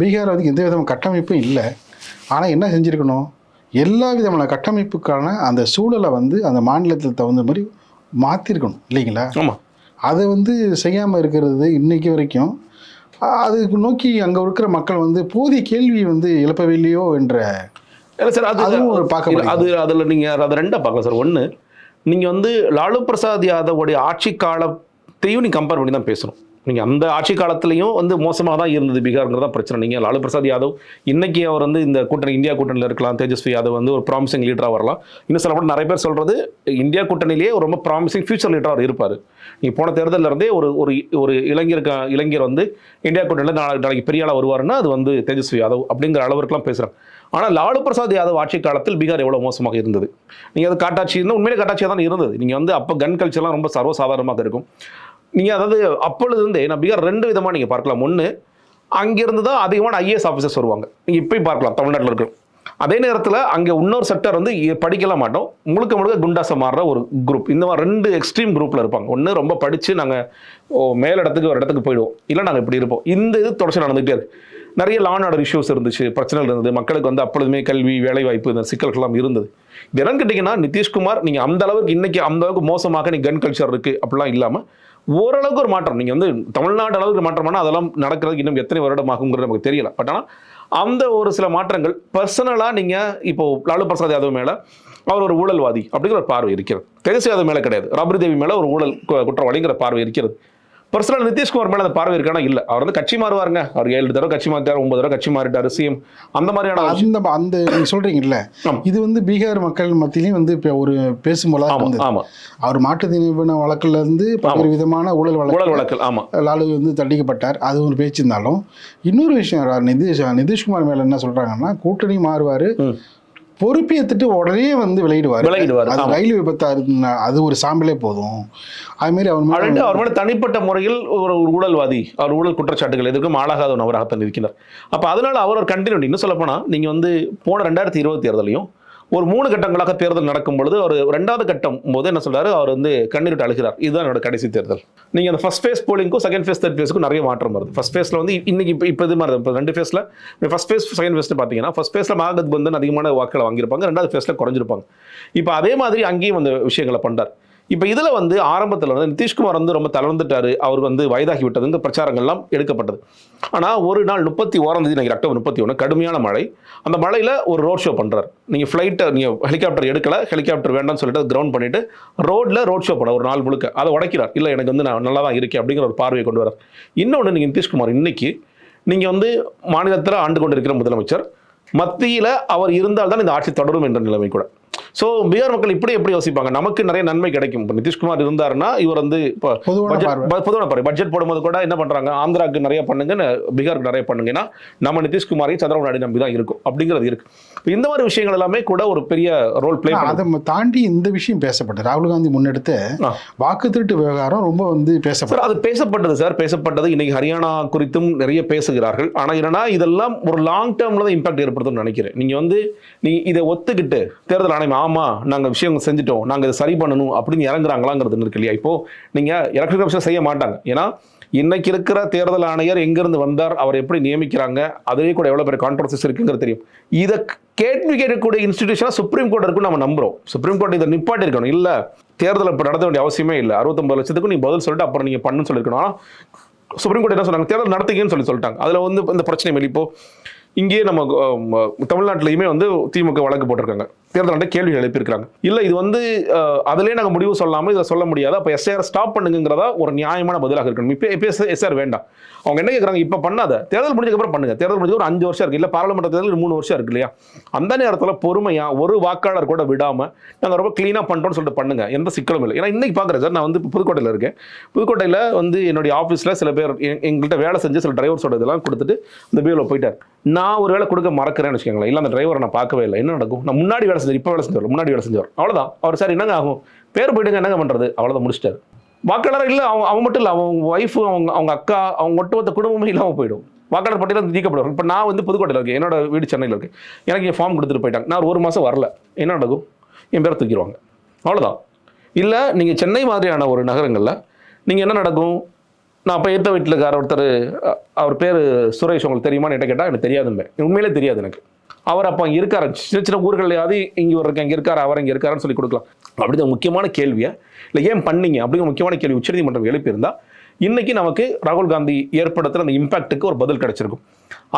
Speaker 1: பீகார் வந்து எந்த விதமான கட்டமைப்பும் இல்லை. ஆனால் என்ன செஞ்சுருக்கணும்? எல்லா விதமான கட்டமைப்புக்கான அந்த சூழலை வந்து அந்த மாநிலத்தில் தகுந்த மாதிரி மாற்றிருக்கணும் இல்லைங்களா?
Speaker 2: ஆமாம்
Speaker 1: அதை வந்து செய்யாமல் இருக்கிறது இன்னைக்கு வரைக்கும் அதுக்கு நோக்கி அங்கே இருக்கிற மக்கள் வந்து போதிய கேள்வி வந்து இல்லையோ என்ற
Speaker 2: இல்லை சார் அது
Speaker 1: அதுவும் ஒரு பார்க்க
Speaker 2: அது அதில் நீங்கள் அதை ரெண்டாக பார்க்கலாம் சார். ஒன்று நீங்கள் வந்து லாலு பிரசாத் யாதவோடைய ஆட்சி காலத்தையும் நீங்கள் கம்பேர் பண்ணி தான் பேசணும். நீங்கள் அந்த ஆட்சி காலத்துலேயும் வந்து மோசமாக தான் இருந்தது பீகாருங்கிறது தான் பிரச்சனை. நீங்கள் லாலு பிரசாத் யாதவ் இன்னைக்கு அவர் வந்து இந்த கூட்டணி இந்தியா கூட்டணியில் இருக்கலாம் தேஜஸ்வி யாதவ் வந்து ஒரு ப்ராமிசிங் லீடராக வரலாம். இன்னும் சொல்லப்பட்ட நிறைய பேர் சொல்கிறது இந்தியா கூட்டணியிலேயே ரொம்ப ப்ராமிசிங் ஃபியூச்சர் லீடராக அவர் இருப்பார். நீங்கள் போன தேர்தலில் இருந்தே ஒரு ஒரு ஒரு இளைஞருக்கு இளைஞர் வந்து இந்தியா கூட்டணியில் நாளைக்கு நாளைக்கு பெரிய ஆளாக வருவாருன்னா அது வந்து தேஜஸ்வி யாதவ் அப்படிங்கிற அளவுக்குலாம் பேசுகிறாங்க ஆனால் லாலு பிரசாத் யாதவ் ஆட்சி காலத்தில் பீகார் எவ்வளோ மோசமாக இருந்தது? நீங்கள் அது காட்டாட்சி இருந்தால் உண்மையிலே காட்டாட்சியாக தான் இருந்தது. நீங்கள் வந்து அப்போ கன் கல்ச்சர்லாம் ரொம்ப சர்வசாதாரணமாக இருக்கும். நீங்கள் அதாவது அப்பொழுது இருந்தே நான் பீகார் ரெண்டு விதமாக நீங்கள் பார்க்கலாம். ஒன்று அங்கேருந்து தான் அதிகமான ஐஏஎஸ் ஆஃபீஸர்ஸ் வருவாங்க. நீங்கள் இப்போயும் பார்க்கலாம் தமிழ்நாட்டில் இருக்கு. அதே நேரத்தில் அங்கே இன்னொரு செக்டர் வந்து படிக்கலாம் மாட்டோம். முழுக்க முழுக்க குண்டாசை மாறுற ஒரு குரூப் இந்த மாதிரி ரெண்டு எக்ஸ்ட்ரீம் குரூப்பில் இருப்பாங்க. ஒன்று ரொம்ப படித்து நாங்கள் ஓ மேலிடத்துக்கு ஒரு இடத்துக்கு போயிடுவோம். இல்லை நாங்கள் இப்படி இருப்போம். இந்த இது தொடர்ச்சி நடந்துகிட்டே இருக்குது நிறைய லான் ஆர்டர் இஷ்யூஸ் இருந்துச்சு பிரச்சனைகள் இருந்தது. மக்களுக்கு வந்து அப்பொழுதுமே கல்வி வேலைவாய்ப்பு இந்த சிக்கல்கள்லாம் இருந்தது. இது என்னன்னு கேட்டிங்கன்னா நிதிஷ்குமார் நீங்கள் அந்த அளவுக்கு இன்னைக்கு அந்த அளவுக்கு மோசமாக நீ கன் கல்ச்சர் இருக்குது அப்படிலாம் இல்லாமல் ஓரளவுக்கு ஒரு மாற்றம். நீங்கள் வந்து தமிழ்நாடு அளவுக்கு மாற்றமானா அதெல்லாம் நடக்கிறதுக்கு இன்னும் எத்தனை வருடம் ஆகுங்கிறது நமக்கு தெரியல. பட் ஆனால் அந்த ஒரு சில மாற்றங்கள் பர்சனலாக நீங்கள் இப்போ லாலு பிரசாத் யாதவ் மேலே அவர் ஒரு ஊழல்வாதி அப்படிங்கிற ஒரு பார்வை இருக்கிறது. தேஜஸ்வி யாதவ் மேலே கிடையாது. ரபரி தேவி மேலே ஒரு ஊழல் குற்றவாளிங்கிற பார்வை இருக்கிறது. பர்சனல் நிதிஷ்குமார் மேலே அந்த பார்வை இருக்கானா? இல்லை. அவர் வந்து கட்சி மாறுவாருங்க. அவர் ஏழு தடவை கட்சி மாறிட்டார் ஒன்பது தடவை கட்சி மாறிட்டார் சிஎம். அந்த மாதிரியான.
Speaker 1: அந்த அந்த நீங்க சொல்றீங்கல்ல. இது வந்து பீகார் மக்கள் மத்தியிலையும் வந்து இப்போ ஒரு பேசும்போது
Speaker 2: ஆமா
Speaker 1: இருந்தது.
Speaker 2: ஆமா.
Speaker 1: அவர் மாற்றுத் நிறுவன வழக்குல இருந்து பல்வேறு விதமான ஊழல்
Speaker 2: ஊழல்
Speaker 1: வழக்கு
Speaker 2: ஆமா.
Speaker 1: லாலு வந்து தண்டிக்கப்பட்டார். அது ஒரு பேச்சு இருந்தாலும் இன்னொரு விஷயம் நிதிஷ் நிதிஷ்குமார் மேல என்ன சொல்றாங்கன்னா கூட்டணி மாறுவாரு. பொறுப்பேற்றுட்டு உடனே வந்து விளையிடுவார்.
Speaker 2: விலகிடுவாரு,
Speaker 1: அது. ரயில் விபத்தா இருந்தா அது ஒரு சாம்பிளே போதும். அது மாதிரி அவர்
Speaker 2: அவர் மேலே தனிப்பட்ட முறையில் ஒரு ஒரு ஊழல்வாதி அவர் ஊழல் குற்றச்சாட்டுகள் எதுக்கும் ஆளாகாத ஒரு நபராகத்தான் இருக்கிறார். அப்போ அதனால அவர் ஒரு கண்டினியூட்டி இன்னும் சொல்ல போனால் நீங்கள் வந்து போன ரெண்டாயிரத்தி இருபத்தி தேர்தலையும் ஒரு மூணு கட்டங்களாக தேர்தல் நடக்கும் பொழுது அவர் ரெண்டாவது கட்டம் போது என்ன சொல்றாரு? அவர் வந்து கண்ணீரிட்டு அழுகிறார். இதுதான் என்னோட கடைசி தேர்தல். நீங்கள் அந்த ஃபர்ஸ்ட் ஃபேஸ் போலிங்க்கும் செகண்ட் ஃபேஸ் தேர்ட் ஃபேஸ்க்கும் நிறைய மாற்றம் வருது. ஃபர்ஸ்ட் ஃபேஸில் வந்து இன்னைக்கு இப்போ இப்போ இது மாதிரி இப்போ ரெண்டு ஃபேஸ்ல ஃபர்ஸ்ட் ஃபேஸ் செகண்ட் ஃபேஸ்னு பார்த்தீங்கன்னா ஃபர்ஸ்ட் ஃபேஸில் மகாகத் பந்தன் அதிகமான வாக்களை வாங்கியிருப்பாங்க ரெண்டாவது ஃபேஸில் குறைஞ்சிருப்பாங்க. இப்போ அதே மாதிரி அங்கேயும் அந்த விஷயங்களை பண்றார். இப்போ இதில் வந்து ஆரம்பத்தில் வந்து நிதிஷ்குமார் வந்து ரொம்ப தளர்ந்துட்டாரு. அவர் வந்து வயதாகி இந்த பிரச்சாரங்கள்லாம் எடுக்கப்பட்டது. ஆனால் ஒரு நாள் முப்பத்தி ஓராம் தேதி நினைக்கிறேன் அக்டோபர் முப்பத்தி ஒன்று கடுமையான மழை. அந்த மழையில் ஒரு ரோட் ஷோ பண்ணுறாரு நீங்கள் ஃப்ளைட்டை நீங்கள் ஹெலிகாப்டர் எடுக்கலை ஹெலிகாப்டர் வேண்டாம்னு சொல்லிட்டு கிரவுண்ட் பண்ணிட்டு ரோட்டில் ரோட் ஷோ பண்ண ஒரு நாள் முழுக்க. அதை உடைக்கிறார். இல்லை எனக்கு வந்து நான் நல்லா தான் இருக்கேன் அப்படிங்கிற ஒரு பார்வையை கொண்டு வரார் இன்னொன்று நீங்கள் நிதிஷ்குமார் இன்னைக்கு நீங்கள் வந்து மாநிலத்தில் ஆண்டு கொண்டு இருக்கிற முதலமைச்சர் மத்தியில் அவர் இருந்தால் தான் இந்த ஆட்சி தொடரும் என்ற நிலைமை கூட. ஸோ பீகார் மக்கள் இப்படி எப்படி யோசிப்பாங்க? நமக்கு நிறைய நன்மை கிடைக்கும். இப்போ நிதிஷ்குமார் இருந்தாருன்னா இவர் வந்து இப்போ
Speaker 1: பொதுவான
Speaker 2: பட்ஜெட்
Speaker 1: பார்வை.
Speaker 2: ப- பொதுவான பார்வை. பட்ஜெட் போடும்போது கூட என்ன பண்றாங்க? ஆந்திராவுக்கு நிறைய பண்ணுங்க ந- பீகாருக்கு நிறைய பண்ணுங்கன்னா நம்ம நிதிஷ்குமாரையும் சந்திரபாபு நாயுடு நம்பி தான் இருக்கும். அப்படிங்கிறது இருக்கு. இப்ப இந்த மாதிரி விஷயங்கள் எல்லாமே கூட ஒரு பெரிய ரோல் பிளே
Speaker 1: அதை தாண்டி இந்த விஷயம் பேசப்பட்டது. ராகுல் காந்தி முன்னெடுத்த வாக்கு திருட்டு விவகாரம் ரொம்ப வந்து பேசப்பட்டது.
Speaker 2: அது பேசப்பட்டது சார். பேசப்பட்டது இன்னைக்கு ஹரியானா குறித்தும் நிறைய பேசுகிறார்கள். ஆனா என்னன்னா இதெல்லாம் ஒரு லாங் டேர்ம்ல தான் இம்பாக்ட் ஏற்படுத்தும்னு நினைக்கிறேன். நீங்க வந்து நீ இதை ஒத்துக்கிட்டு தேர்தல் ஆணையம் ஆமாம் நாங்கள் விஷயம் செஞ்சுட்டோம் நாங்கள் இதை சரி பண்ணணும் அப்படின்னு இறங்குறாங்களாங்கிறது இருக்கு இல்லையா? இப்போது நீங்கள் எலக்ட்ரிக் கமிஷன் செய்ய மாட்டாங்க. ஏன்னா இன்னைக்கு இருக்கிற தேர்தல் ஆணையர் எங்கேருந்து வந்தார் அவர் எப்படி நியமிக்கிறாங்க அதுவே கூட எவ்வளோ பெரிய கான்ட்ரவர்சிஸ் இருக்குங்கிறது தெரியும். இதை கேள்வி கேட்கக்கூடிய இன்ஸ்டிடியூஷனாக சுப்ரீம் கோர்ட் இருக்குன்னு நம்ம நம்புறோம். சுப்ரீம் கோர்ட் இதை நிப்பாட்டி இருக்கணும் இல்லை தேர்தல் இப்போ நடத்த வேண்டிய அவசியமே இல்லை. அறுபத்தொம்பது லட்சத்துக்கு நீ பதில் சொல்லிட்டு அப்புறம் நீங்கள் பண்ணுன்னு சொல்லியிருக்கணும். ஆனால் சுப்ரீம் கோர்ட் என்ன சொன்னாங்க? தேர்தல் நடத்துங்கன்னு சொல்லி சொல்லிட்டாங்க. அதில் வந்து இந்த பிரச்சனை இல்லை. இப்போது இங்கேயே நம்ம தமிழ்நாட்டிலையுமே வந்து திமுக வழக்கு போட்டிருக்காங்க. தேர்தல் கேள்வி எழுப்பியிருக்கிறாங்க. இல்லை இது வந்து அதிலே நாங்கள் முடிவு சொல்லாமல் இதை சொல்ல முடியாது. அப்போ எஸ்ஆர் ஸ்டாப் பண்ணுங்கிறதா ஒரு நியாயமான பதிலாக இருக்கணும். இப்போ இப்போ எஸ்ஆர் வேண்டாம். அவங்க என்ன கேட்குறாங்க இப்போ பண்ணாத. தேர்தல் முடிஞ்சக்கப்புறம் பண்ணுங்க. தேர்தல் முடிஞ்சு ஒரு அஞ்சு வருஷம் இருக்கு. இல்லை பாராளுமன்ற தேர்தல் மூணு வருஷம் இருக்கு இல்லையா? அந்த நேரத்தில் பொறுமையாக ஒரு வாக்காளர் கூட விடாமல் நாங்கள் ரொம்ப க்ளீனாக பண்ணுறோம்னு சொல்லிட்டு பண்ணுங்க. எந்த சிக்கலும் இல்லை. ஏன்னா இன்னைக்கு பார்க்குறேன் சார். நான் வந்து புதுக்கோட்டையில் இருக்கேன். புதுக்கோட்டையில் வந்து என்னுடைய ஆஃபீஸில் சில பேர் எங்கள்கிட்ட வேலை செஞ்சு சில டிரைவர்ஸோட இதெல்லாம் கொடுத்துட்டு இந்த பியூவில் போயிட்டார். நான் ஒரு வேலை கொடுக்க மறக்கிறேன்னு வச்சுக்கோங்களேன். இல்லை அந்த டிரைவரை நான் பார்க்கவே இல்லை. என்ன நடக்கும்? நான் முன்னாடி வேலை செஞ்சு இப்போ வேலை செஞ்சவர் முன்னாடி வேலை செஞ்சவர். அவ்வளோதான் அவர் சார் என்னங்க ஆகும்? பேர் போயிடுங்க என்னங்க பண்ணுறது அவ்வளோதான் முடிச்சிட்டார். வாக்காளர் இல்லை அவன் அவன் மட்டும் இல்லை அவங்க ஒய்ஃபு அவங்க அவங்க அக்கா அவங்க ஒட்டுமொத்த குடும்பமே இல்லாமல் போயிடும். வாக்காளர் பட்டியலில் நீக்கப்படுவாங்க இப்போ நான் வந்து புதுக்கோட்டையில் இருக்கேன். என்னோட வீடு சென்னையில் இருக்கு. எனக்கு என் ஃபார்ம் கொடுத்துட்டு போயிட்டாங்க. நான் ஒரு மாதம் வரல. என்ன நடக்கும்? என் பேரை தூக்கிடுவாங்க. அவ்வளோதான் இல்லை நீங்கள் சென்னை மாதிரியான ஒரு நகரங்களில் நீங்கள் என்ன நடக்கும்? நான் அப்போ ஏற்ற வீட்டில் ஒருத்தர் அவர் பேர் சுரேஷ் உங்களுக்கு தெரியுமான்னு என்கிட்ட கேட்டால் எனக்கு தெரியாதுமே உண்மையிலே தெரியாது எனக்கு. அவர் அப்போ அங்கே இருக்கார். சின்ன சின்ன ஊர்களையாவது இங்கே ஒரு இருக்கு அங்கே இருக்கார் அவர் இங்கே இருக்காருன்னு சொல்லி கொடுக்கலாம். அப்படி முக்கியமான கேள்வியை? இல்லை ஏன் பண்ணீங்க? அப்படிங்கிற முக்கியமான கேள்வி உச்சநீதிமன்றம் எழுப்பியிருந்தால் இன்றைக்கி நமக்கு ராகுல் காந்தி ஏற்படுத்துகிற அந்த இம்பாக்ட்டுக்கு ஒரு பதில் கிடச்சிருக்கும்.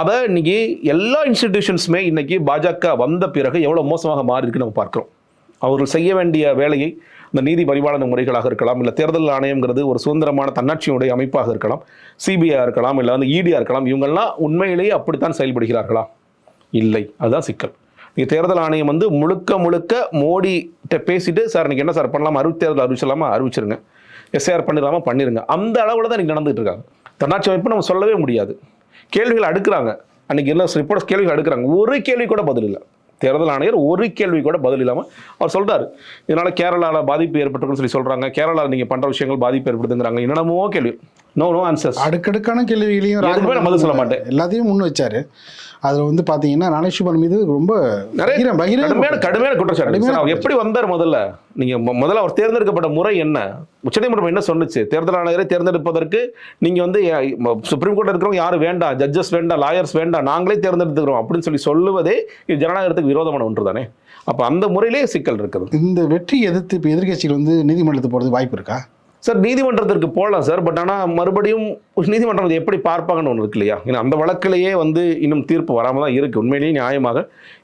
Speaker 2: அதை இன்றைக்கி எல்லா இன்ஸ்டிடியூஷன்ஸுமே இன்றைக்கி பாஜக வந்த பிறகு எவ்வளோ மோசமாக மாறி இருக்குன்னு நம்ம பார்க்குறோம். அவர்கள் செய்ய வேண்டிய வேலையை இந்த நீதி பரிபாலன முறைகளாக இருக்கலாம் இல்லை தேர்தல் ஆணையங்கிறது ஒரு சுதந்திரமான தன்னாட்சியுடைய அமைப்பாக இருக்கலாம் சிபிஐ இருக்கலாம் இல்லை வந்து இடியாக இருக்கலாம் இவங்கெல்லாம் உண்மையிலேயே அப்படித்தான் செயல்படுகிறார்களா? இல்லை. அதுதான் சிக்கல். நீங்கள் தேர்தல் ஆணையம் வந்து முழுக்க முழுக்க மோடி பேசிட்டு சார் இன்னைக்கு என்ன சார் பண்ணலாமா? அறிவு தேர்தல் அறிவிச்சலாமா அறிவிச்சிருங்க. எஸ்ஆர் பண்ணிடலாமா? பண்ணிருங்க. அந்த அளவில் தான் இன்னைக்கு நடந்துட்டு இருக்காங்க. தன்னாட்சி அமைப்பு நம்ம சொல்லவே முடியாது. கேள்விகள் அடுக்கிறாங்க. அன்றைக்கி என்ன ரிப்போர்ட்ஸ் கேள்விகள் அடுக்கிறாங்க. ஒரு கேள்வி கூட பதில் இல்லை. தேர்தல் ஆணையர் ஒரு கேள்வி கூட பதில் இல்லாமல் அவர் சொல்கிறார் இதனால் கேரளாவில் பாதிப்பு ஏற்பட்டிருக்குன்னு சொல்லி சொல்கிறாங்க கேரளாவில் நீங்கள் பண்ணுற விஷயங்கள் பாதிப்பு ஏற்படுதுங்கிறாங்க. என்னென்னமோ கேள்வி. நோ நோ ஆன்சர்ஸ்
Speaker 1: அடுக்கடுக்கான கேள்விகளையும்
Speaker 2: எதுக்குமே நான் பதில் சொல்ல மாட்டேன்.
Speaker 1: எல்லாத்தையும் முன் வச்சாரு. அதுல வந்து பாத்தீங்கன்னா ஞானேஸ்வரன் மீது ரொம்ப
Speaker 2: நிறைய கடுமையான கடுமையான குற்றச்சாட்டு அவர் எப்படி வந்தார் முதல்ல? நீங்க மொ- முதல்ல அவர் தேர்ந்தெடுக்கப்பட்ட முறை என்ன? உச்சநீதிமன்றம் என்ன சொன்னுச்சு? தேர்தல் ஆணையரை தேர்ந்தெடுப்பதற்கு நீங்க வந்து சுப்ரீம் கோர்ட் இருக்கிறவங்க யாரும் வேண்டாம் ஜட்ஜஸ் வேண்டாம் லாயர்ஸ் வேண்டாம் நாங்களே தேர்ந்தெடுத்துக்கிறோம் அப்படின்னு சொல்லி சொல்லுவதே இது ஜனநாயகத்துக்கு விரோதமான ஒன்று தானே அப்ப அந்த முறையிலே சிக்கல் இருக்குது.
Speaker 1: இந்த வெற்றி எதிர்த்து இப்போ எதிர்க்கட்சிகள் வந்து நீதிமன்றத்துக்கு போறது வாய்ப்பு இருக்கா?
Speaker 2: சார் நீதிமன்றத்திற்கு போகலாம் சார் பட் ஆனால் மறுபடியும் நீதிமன்றம் அதை எப்படி பார்ப்பாங்கன்னு ஒன்று இருக்கு இல்லையா? ஏன்னா அந்த வழக்கிலேயே வந்து இன்னும் தீர்ப்பு வராமல் தான் இருக்குது உண்மையிலேயே நியாயமாக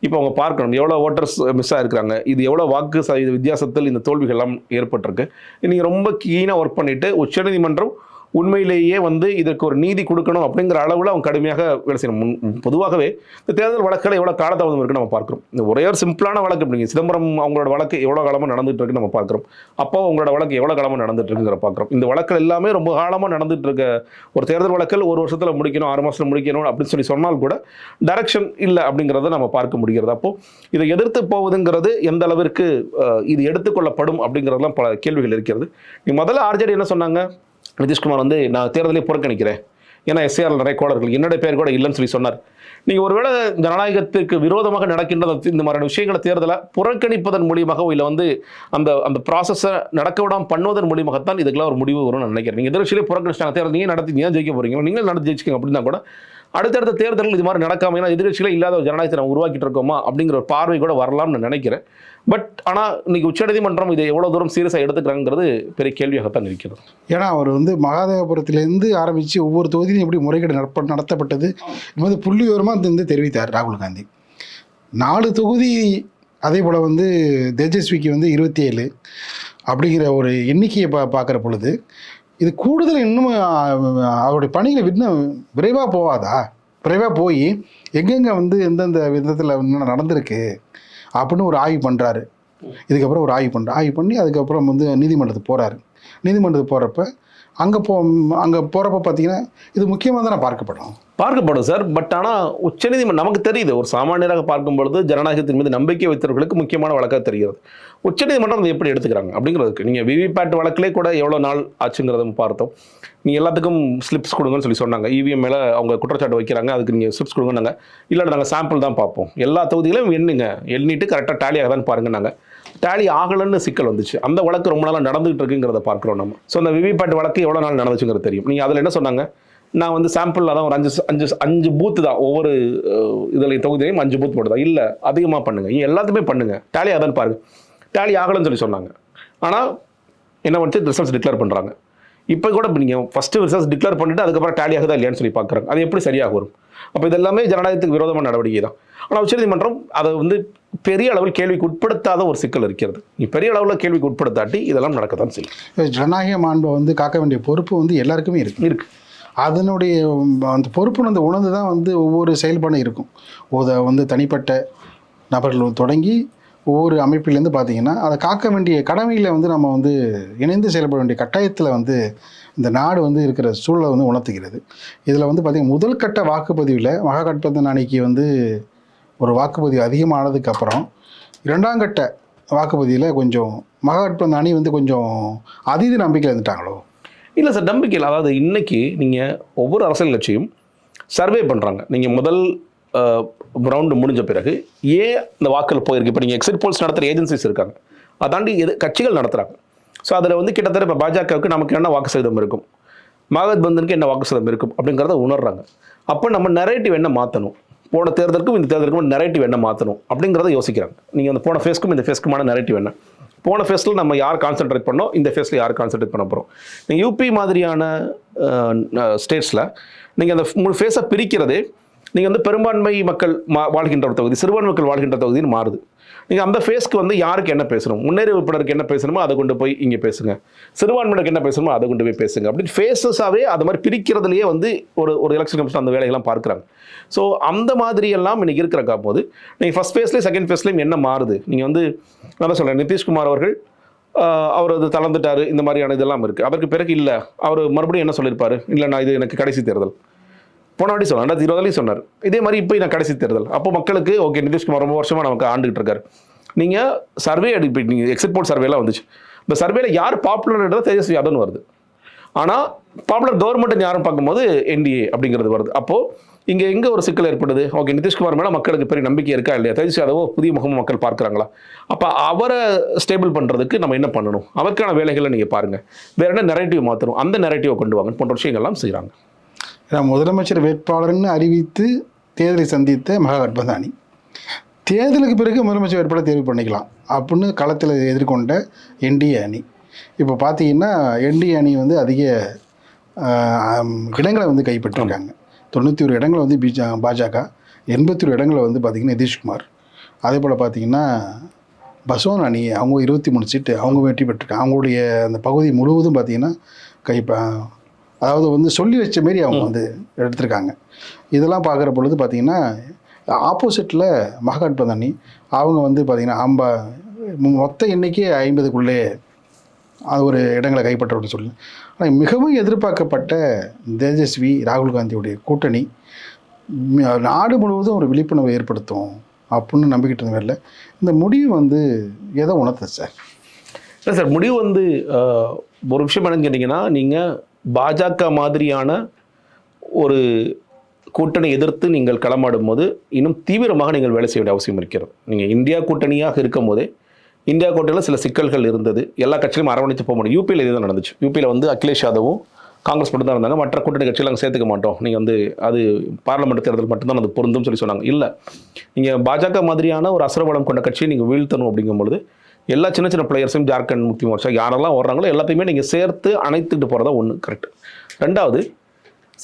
Speaker 2: இப்போ அவங்க பார்க்கணும். எவ்வளோ ஓட்டர்ஸ் மிஸ் ஆயிருக்கிறாங்க? இது எவ்வளோ வாக்கு சதவீத வித்தியாசத்தில் இந்த தோல்விகள்லாம் ஏற்பட்டிருக்கு? நீங்கள் ரொம்ப கீனாக ஒர்க் பண்ணிவிட்டு உச்சநீதிமன்றம் உண்மையிலேயே வந்து இதற்கு ஒரு நீதி கொடுக்கணும் அப்படிங்கிற அளவில் அவங்க கடுமையாக வேலை செய்யணும். முன் பொதுவாகவே இந்த தேர்தல் வழக்கில் எவ்வளோ காலதாமதம் இருக்குன்னு நம்ம பார்க்குறோம். இந்த ஒரே ஒரு சிம்பிளான வழக்கு இப்படிங்க சிதம்பரம் அவங்களோட வழக்கு எவ்வளோ காலமாக நடந்துட்டு இருக்குன்னு நம்ம பார்க்குறோம். அப்போ அவங்களோட வழக்கு எவ்வளோ காலமாக நடந்துட்டு இருக்குங்கிற பார்க்குறோம். இந்த வழக்கில் எல்லாமே ரொம்ப காலமாக நடந்துட்டு இருக்க ஒரு தேர்தல் வழக்கில் ஒரு வருஷத்தில் முடிக்கணும் ஆறு மாதத்தில் முடிக்கணும் அப்படின்னு சொல்லி சொன்னால் கூட டைரக்ஷன் இல்லை அப்படிங்கிறத நம்ம பார்க்க முடிகிறது. அப்போ இதை எதிர்த்து போவதுங்கிறது எந்த அளவிற்கு இது எடுத்துக்கொள்ளப்படும் அப்படிங்கிறதுலாம் பல கேள்விகள் இருக்கிறது. நீ முதல்ல ஆர்ஜேடி என்ன சொன்னாங்க? நிதிஷ்குமார் வந்து நான் தேர்தலே புறக்கணிக்கிறேன். ஏன்னா எஸ்ஏஆர் நிறைய கோளர்கள். என்னுடைய பேர் கூட இல்லைன்னு சொல்லி சொன்னார். நீங்கள் ஒருவேளை ஜனநாயகத்திற்கு விரோதமாக நடக்கின்ற இந்த மாதிரியான விஷயங்களை தேர்தலை புறக்கணிப்பதன் மூலியமாக இல்லை வந்து அந்த அந்த ப்ராசஸை நடக்க விடாமல் பண்ணுவதன் மூலியமாகத்தான் இதுக்கெல்லாம் ஒரு முடிவு வரும்னு நினைக்கிறேன். நீங்கள் எதிர்கட்சியிலே புறக்கணிச்சிட்டாங்க. தேர்தல் நீங்கள் நடத்தி நீங்க ஜெயிக்க போகிறீங்க நீங்களும் நடத்தி ஜெயிச்சிக்கங்க. அப்படின்னா கூட அடுத்தடுத்த தேர்தல்கள் இது மாதிரி நடக்காம ஏன்னா எதிர்கட்சிகளே இல்லாத ஒரு ஜனநாயகத்தை நம்ம உருவாக்கிட்டு இருக்கோமா அப்படிங்கிற ஒரு பார்வை கூட வரலாம்னு நான் நினைக்கிறேன். பட் ஆனால் இன்னைக்கு உச்சநீதிமன்றம் இதை எவ்வளோ தூரம் சீரியஸாக எடுத்துக்கிறாங்கிறது பெரிய கேள்வியாகத்தான் இருக்கிறது.
Speaker 1: ஏன்னா அவர் வந்து மகாதேவபுரத்திலேருந்து ஆரம்பித்து ஒவ்வொரு தொகுதியிலும் எப்படி முறைகேடு நடப்ப நடத்தப்பட்டது என்பது புள்ளி விவரமாக வந்து தெரிவித்தார் ராகுல் காந்தி. நாலு தொகுதி அதே போல் வந்து தேஜஸ்விக்கு வந்து இருபத்தி ஏழு அப்படிங்கிற ஒரு எண்ணிக்கையை பா பார்க்குற பொழுது இது கூடுதல் இன்னும் அவருடைய பணிகளை இன்னும் விரைவாக போவாதா? விரைவாக போய் எங்கெங்கே வந்து எந்தெந்த விதத்தில் என்ன நடந்திருக்கு அப்படின்னு ஒரு ஆய்வு பண்ணுறாரு இதுக்கப்புறம் ஒரு ஆய்வு பண்ணுறாரு ஆய்வு பண்ணி அதுக்கப்புறம் வந்து நீதிமன்றத்துக்கு போகிறாரு நீதிமன்றத்துக்கு போகிறப்ப அங்கே போ அங்கே போகிறப்ப பார்த்தீங்கன்னா இது முக்கியமாக தானே பார்க்கப்படும்.
Speaker 2: பார்க்கப்படும் சார். பட் ஆனால் உச்சநீதிமன்றம் நமக்கு தெரியுது. ஒரு சாமானியராக பார்க்கும் பொழுது ஜனநாயகத்தின் மீது நம்பிக்கை வைத்தவர்களுக்கு முக்கியமான வழக்காக தெரிகிறது. உச்சநீதிமன்றம் அதை எப்படி எடுத்துக்கிறாங்க? அப்படிங்கிறதுக்கு நீங்கள் விவிபேட் வழக்கிலே கூட எவ்வளோ நாள் ஆச்சுங்கிறத பார்த்தோம். நீங்கள் எல்லாத்துக்கும் ஸ்லிப்ஸ் கொடுங்கன்னு சொல்லி சொன்னாங்க. இவிஎம் மேலே அவங்க குற்றச்சாட்டு வைக்கிறாங்க. அதுக்கு நீங்கள் ஸ்லிப்ஸ் கொடுங்கன்னாங்க. இல்லை நாங்கள் சாம்பிள் தான் பார்ப்போம். எல்லா தொகுதிகளையும் எண்ணுங்க. எண்ணிட்டு கரெக்டாக டேலியாக தான் பாருங்கன்னாங்க. டேலி ஆகலன்னு சிக்கல் வந்துச்சு. அந்த வழக்கு ரொம்ப நாளாக நடந்துகிட்டு இருக்குங்கிறத பார்க்குறோம் நம்ம. ஸோ அந்த விவிபேட் வழக்கு எவ்வளோ நாள் நடந்துச்சுங்கிறது தெரியும். நீங்கள் அதில் என்ன சொன்னாங்க? நான் வந்து சாம்பிளில் தான் ஒரு அஞ்சு அஞ்சு அஞ்சு பூத்து தான். ஒவ்வொரு இதில் தொகுதியிலையும் அஞ்சு பூத் போட்டு தான் இல்லை அதிகமாக பண்ணுங்கள் நீங்க எல்லாத்தையுமே பண்ணுங்கள் டேலி அதான் பாருங்க. டேலி ஆகலைன்னு சொல்லி சொன்னாங்க. ஆனால் என்ன வந்து ரிசல்ட்ஸ் டிக்ளேர் பண்ணுறாங்க இப்போ கூட நீங்கள் ஃபஸ்ட்டு ரிசல்ட்ஸ் டிக்ளேர் பண்ணிட்டு அதுக்கப்புறம் டேலி ஆகுதா இல்லையான்னு சொல்லி பார்க்குறாங்க. அது எப்படி சரியாக வரும் அப்போ இதெல்லாமே ஜனநாயகத்துக்கு விரோதமான நடவடிக்கை தான் ஆனால் உச்சநீதிமன்றம் அதை வந்து பெரிய அளவில் கேள்விக்கு உட்படுத்தாத ஒரு சிக்கல் இருக்கிறது. பெரிய அளவில் கேள்விக்கு உட்படுத்தாட்டி இதெல்லாம் நடக்கத்தான் செய்யும்.
Speaker 1: ஜனநாயக மாண்பை வந்து காக்க வேண்டிய பொறுப்பு வந்து எல்லாருக்குமே இருக்கு.
Speaker 2: இருக்கு.
Speaker 1: அதனுடைய அந்த பொறுப்பு வந்து உணர்ந்து தான் வந்து ஒவ்வொரு செயல்பாடும் இருக்கும். அதை வந்து தனிப்பட்ட நபர்கள் தொடங்கி ஒவ்வொரு அமைப்பிலேருந்து பார்த்தீங்கன்னா அதை காக்க வேண்டிய கடமையில் வந்து நம்ம வந்து இணைந்து செயல்பட வேண்டிய கட்டாயத்தில் வந்து இந்த நாடு வந்து இருக்கிற சூழலை வந்து உணர்த்துகிறது. இதில் வந்து பார்த்திங்கன்னா முதல் கட்ட வாக்குப்பதிவில் மகாகட்பந்தன் அணிக்கு வந்து ஒரு வாக்குப்பதிவு அதிகமானதுக்கு அப்புறம் இரண்டாம் கட்ட வாக்குப்பதிவில் கொஞ்சம் மகாகட்பந்தன் அணி வந்து கொஞ்சம் அதீத நம்பிக்கையில் இருந்துட்டாங்களோ?
Speaker 2: இல்லை சார் நம்பிக்கை இல்லை அதாவது இன்றைக்கி நீங்கள் ஒவ்வொரு அரசியல் கட்சியும் சர்வே பண்ணுறாங்க நீங்கள் முதல் ரவுண்டு முடிஞ்ச பிறகு ஏன் இந்த வாக்கில் போயிருக்கு? இப்போ நீங்கள் எக்ஸிட் போல்ஸ் நடத்துகிற ஏஜென்சிஸ் இருக்காங்க. அதாண்டி எது கட்சிகள் நடத்துகிறாங்க ஸோ அதில் வந்து கிட்டத்தட்ட இப்போ பாஜகவுக்கு நமக்கு என்ன வாக்கு சதவீதம் இருக்கும்? மகத் பந்தனுக்கு என்ன வாக்கு சதவீதம் இருக்கும்? அப்படிங்கிறத உணர்றாங்க. அப்போ நம்ம நரேட்டிவ் என்ன மாற்றணும் போன தேர்தலுக்கும் இந்த தேர்தலுக்கும் நரேட்டிவ் என்ன மாற்றணும் அப்படிங்கிறத யோசிக்கிறாங்க. நீங்கள் அந்த போன ஃபேஸ்க்கும் இந்த ஃபேஸ்க்குமான நரேட்டிவ் என்ன? போன ஃபேஸில் நம்ம யார் கான்சென்ட்ரேட் பண்ணோம்? இந்த ஃபேஸில் யார் கான்சென்ட்ரேட் பண்ண போகிறோம் நீங்கள் யூபி மாதிரியான ஸ்டேட்ஸில் நீங்கள் அந்த மூணு ஃபேஸை பிரிக்கிறதே நீங்கள் வந்து பெரும்பான்மை மக்கள் மா வாழ்கின்ற ஒரு தொகுதி சிறுபான்மை மக்கள் வாழ்கின்ற தொகுதின்னு மாறுது. நீங்கள் அந்த ஃபேஸ்க்கு வந்து யாருக்கு என்ன பேசணும்? முன்னேறி உறுப்பினருக்கு என்ன பேசணுமோ அதை கொண்டு போய் இங்கே பேசுங்க. சிறுபான்மையினருக்கு என்ன பேசணுமோ அதை கொண்டு போய் பேசுங்க. அப்படின்னு ஃபேஸஸாகவே அது மாதிரி பிரிக்கிறதுலையே வந்து ஒரு ஒரு எலெக்ஷன் கமிஷன் அந்த வேலையெல்லாம் பார்க்குறாங்க. ஸோ அந்த மாதிரியெல்லாம் இன்றைக்கி இன்னைக்கு இருக்கிறக்கா போது நீங்கள் ஃபஸ்ட் ஃபேஸ்லேயும் செகண்ட் ஃபேஸ்லேயும் என்ன மாறுது? நீங்கள் வந்து நான் தான் சொல்கிறேன் நிதிஷ்குமார் அவர்கள் அவர் அது தளர்ந்துட்டார் இந்த மாதிரியான இதெல்லாம் இருக்குது அவருக்கு பிறகு இல்லை. அவர் மறுபடியும் என்ன சொல்லியிருப்பார்? இல்லை நான் இது எனக்கு கடைசி தேர்தல். போன வாட்டி சொன்னார் ரெண்டாயிரத்தி இருபதுலையும் சொன்னார். இதே மாதிரி இப்போ நான் கடைசி தேர்தல். அப்போ மக்களுக்கு ஓகே நிதிஷ்குமார் ரொம்ப வருஷமாக நமக்கு ஆண்டுகிட்டு இருக்காரு. நீங்கள் சர்வே அடிப்பி நீங்கள் எக்ஸிட் போல் சர்வேலாம் வந்துச்சு. இந்த சர்வேல யார் பாப்புலர்ன்றது தேஜஸ்வி யாதவ்னு வருது. ஆனால் பாப்புலர் கவர்மெண்ட் யாரும் பார்க்கும்போது என்டிஏ அப்படிங்கிறது வருது. அப்போது இங்கே எங்கே ஒரு சிக்கல் ஏற்படுது? ஓகே நிதிஷ்குமார் மேலே மக்களுக்கு பெரிய நம்பிக்கை இருக்கா இல்லையா? தேஜஸ்வி யாதவோ புதிய முகமும் மக்கள் பார்க்குறாங்களா? அப்போ அவரை ஸ்டேபிள் பண்ணுறதுக்கு நம்ம என்ன பண்ணணும்? அவருக்கான வேலைகளை நீங்கள் பாருங்கள் வேற என்ன நெரேட்டிவ் மாற்றணும் அந்த நெரேட்டிவை கொண்டு வாங்க போன்ற விஷயங்கள்லாம் செய்கிறாங்க
Speaker 1: ஏன்னா முதலமைச்சர் வேட்பாளர்னு அறிவித்து தேர்தலை சந்தித்த மகாகட்பந்தன் அணி தேர்தலுக்கு பிறகு முதலமைச்சர் வேட்பாளர் தேர்வு பண்ணிக்கலாம் அப்படின்னு களத்தில் எதிர்கொண்ட என்டிஏ அணி. இப்போ பார்த்தீங்கன்னா என்டிஏ அணி வந்து அதிக இடங்களை வந்து கைப்பற்றிருக்காங்க. தொண்ணூற்றி ஒரு இடங்களை வந்து பிஜா பாஜக எண்பத்தி ஒரு இடங்களை வந்து பார்த்திங்கன்னா நிதிஷ்குமார். அதே போல் பார்த்தீங்கன்னா பசவன் அணி அவங்க இருபத்தி மூணு சீட்டு அவங்க வெற்றி பெற்றிருக்காங்க. அவங்களுடைய அந்த பகுதி முழுவதும் பார்த்திங்கன்னா கைப்ப அதாவது வந்து சொல்லி வச்ச மாரி அவங்க வந்து எடுத்திருக்காங்க. இதெல்லாம் பார்க்குற பொழுது பார்த்திங்கன்னா ஆப்போசிட்டில் மகாகட்பந்தன் அணி அவங்க வந்து பார்த்திங்கன்னா ஐம்ப மொத்த எண்ணிக்கை ஐம்பதுக்குள்ளே அது ஒரு இடங்களை கைப்பற்றோம்னு சொல்லி. ஆனால் மிகவும் எதிர்பார்க்கப்பட்ட தேஜஸ்வி ராகுல் காந்தியுடைய கூட்டணி நாடு முழுவதும் ஒரு விழிப்புணர்வை ஏற்படுத்தும் அப்படின்னு நம்பிக்கிட்டு இருந்ததில்ல இந்த முடிவு வந்து எதை உணர்த்துது சார்?
Speaker 2: இல்லை சார் முடிவு வந்து ஒரு விஷயம் என்னன்னு கேட்டிங்கன்னா நீங்கள் பாஜக மாதிரியான ஒரு கூட்டணி எதிர்த்து நீங்கள் களமாடும் போது இன்னும் தீவிரமாக நீங்கள் வேலை செய்ய வேண்டிய அவசியம் இருக்கிறது. நீங்கள் இந்தியா கூட்டணியாக இருக்கும் போதே இந்தியா கூட்டணியில் சில சிக்கல்கள் இருந்தது. எல்லா கட்சியிலும் அரவணைத்து போக முடியும். யூபியில் இதுதான் நடந்துச்சு. யூபியில் வந்து அகிலேஷ் யாதவும் காங்கிரஸ் மட்டும் தான் இருந்தாங்க. மற்ற கூட்டணி கட்சியில் நாங்கள் சேர்த்துக்க மாட்டோம். நீங்கள் வந்து அது பார்லமெண்ட் தேர்தல் மட்டும்தான் அது பொருந்தும் சொல்லி சொன்னாங்க. இல்லை நீங்கள் பாஜக மாதிரியான ஒரு அசரவளம் கொண்ட கட்சியை நீங்கள் வீழ்த்தணும் அப்படிங்கும்பொழுது எல்லா சின்ன சின்ன பிளேயர்ஸையும் ஜார்க்கண்ட் முக்தி மோர்ச்சா யாரெல்லாம் வர்றாங்களோ எல்லாத்தையுமே நீங்கள் சேர்த்து அணைத்துட்டு போகிறதா ஒன்று கரெக்ட் ரெண்டாவது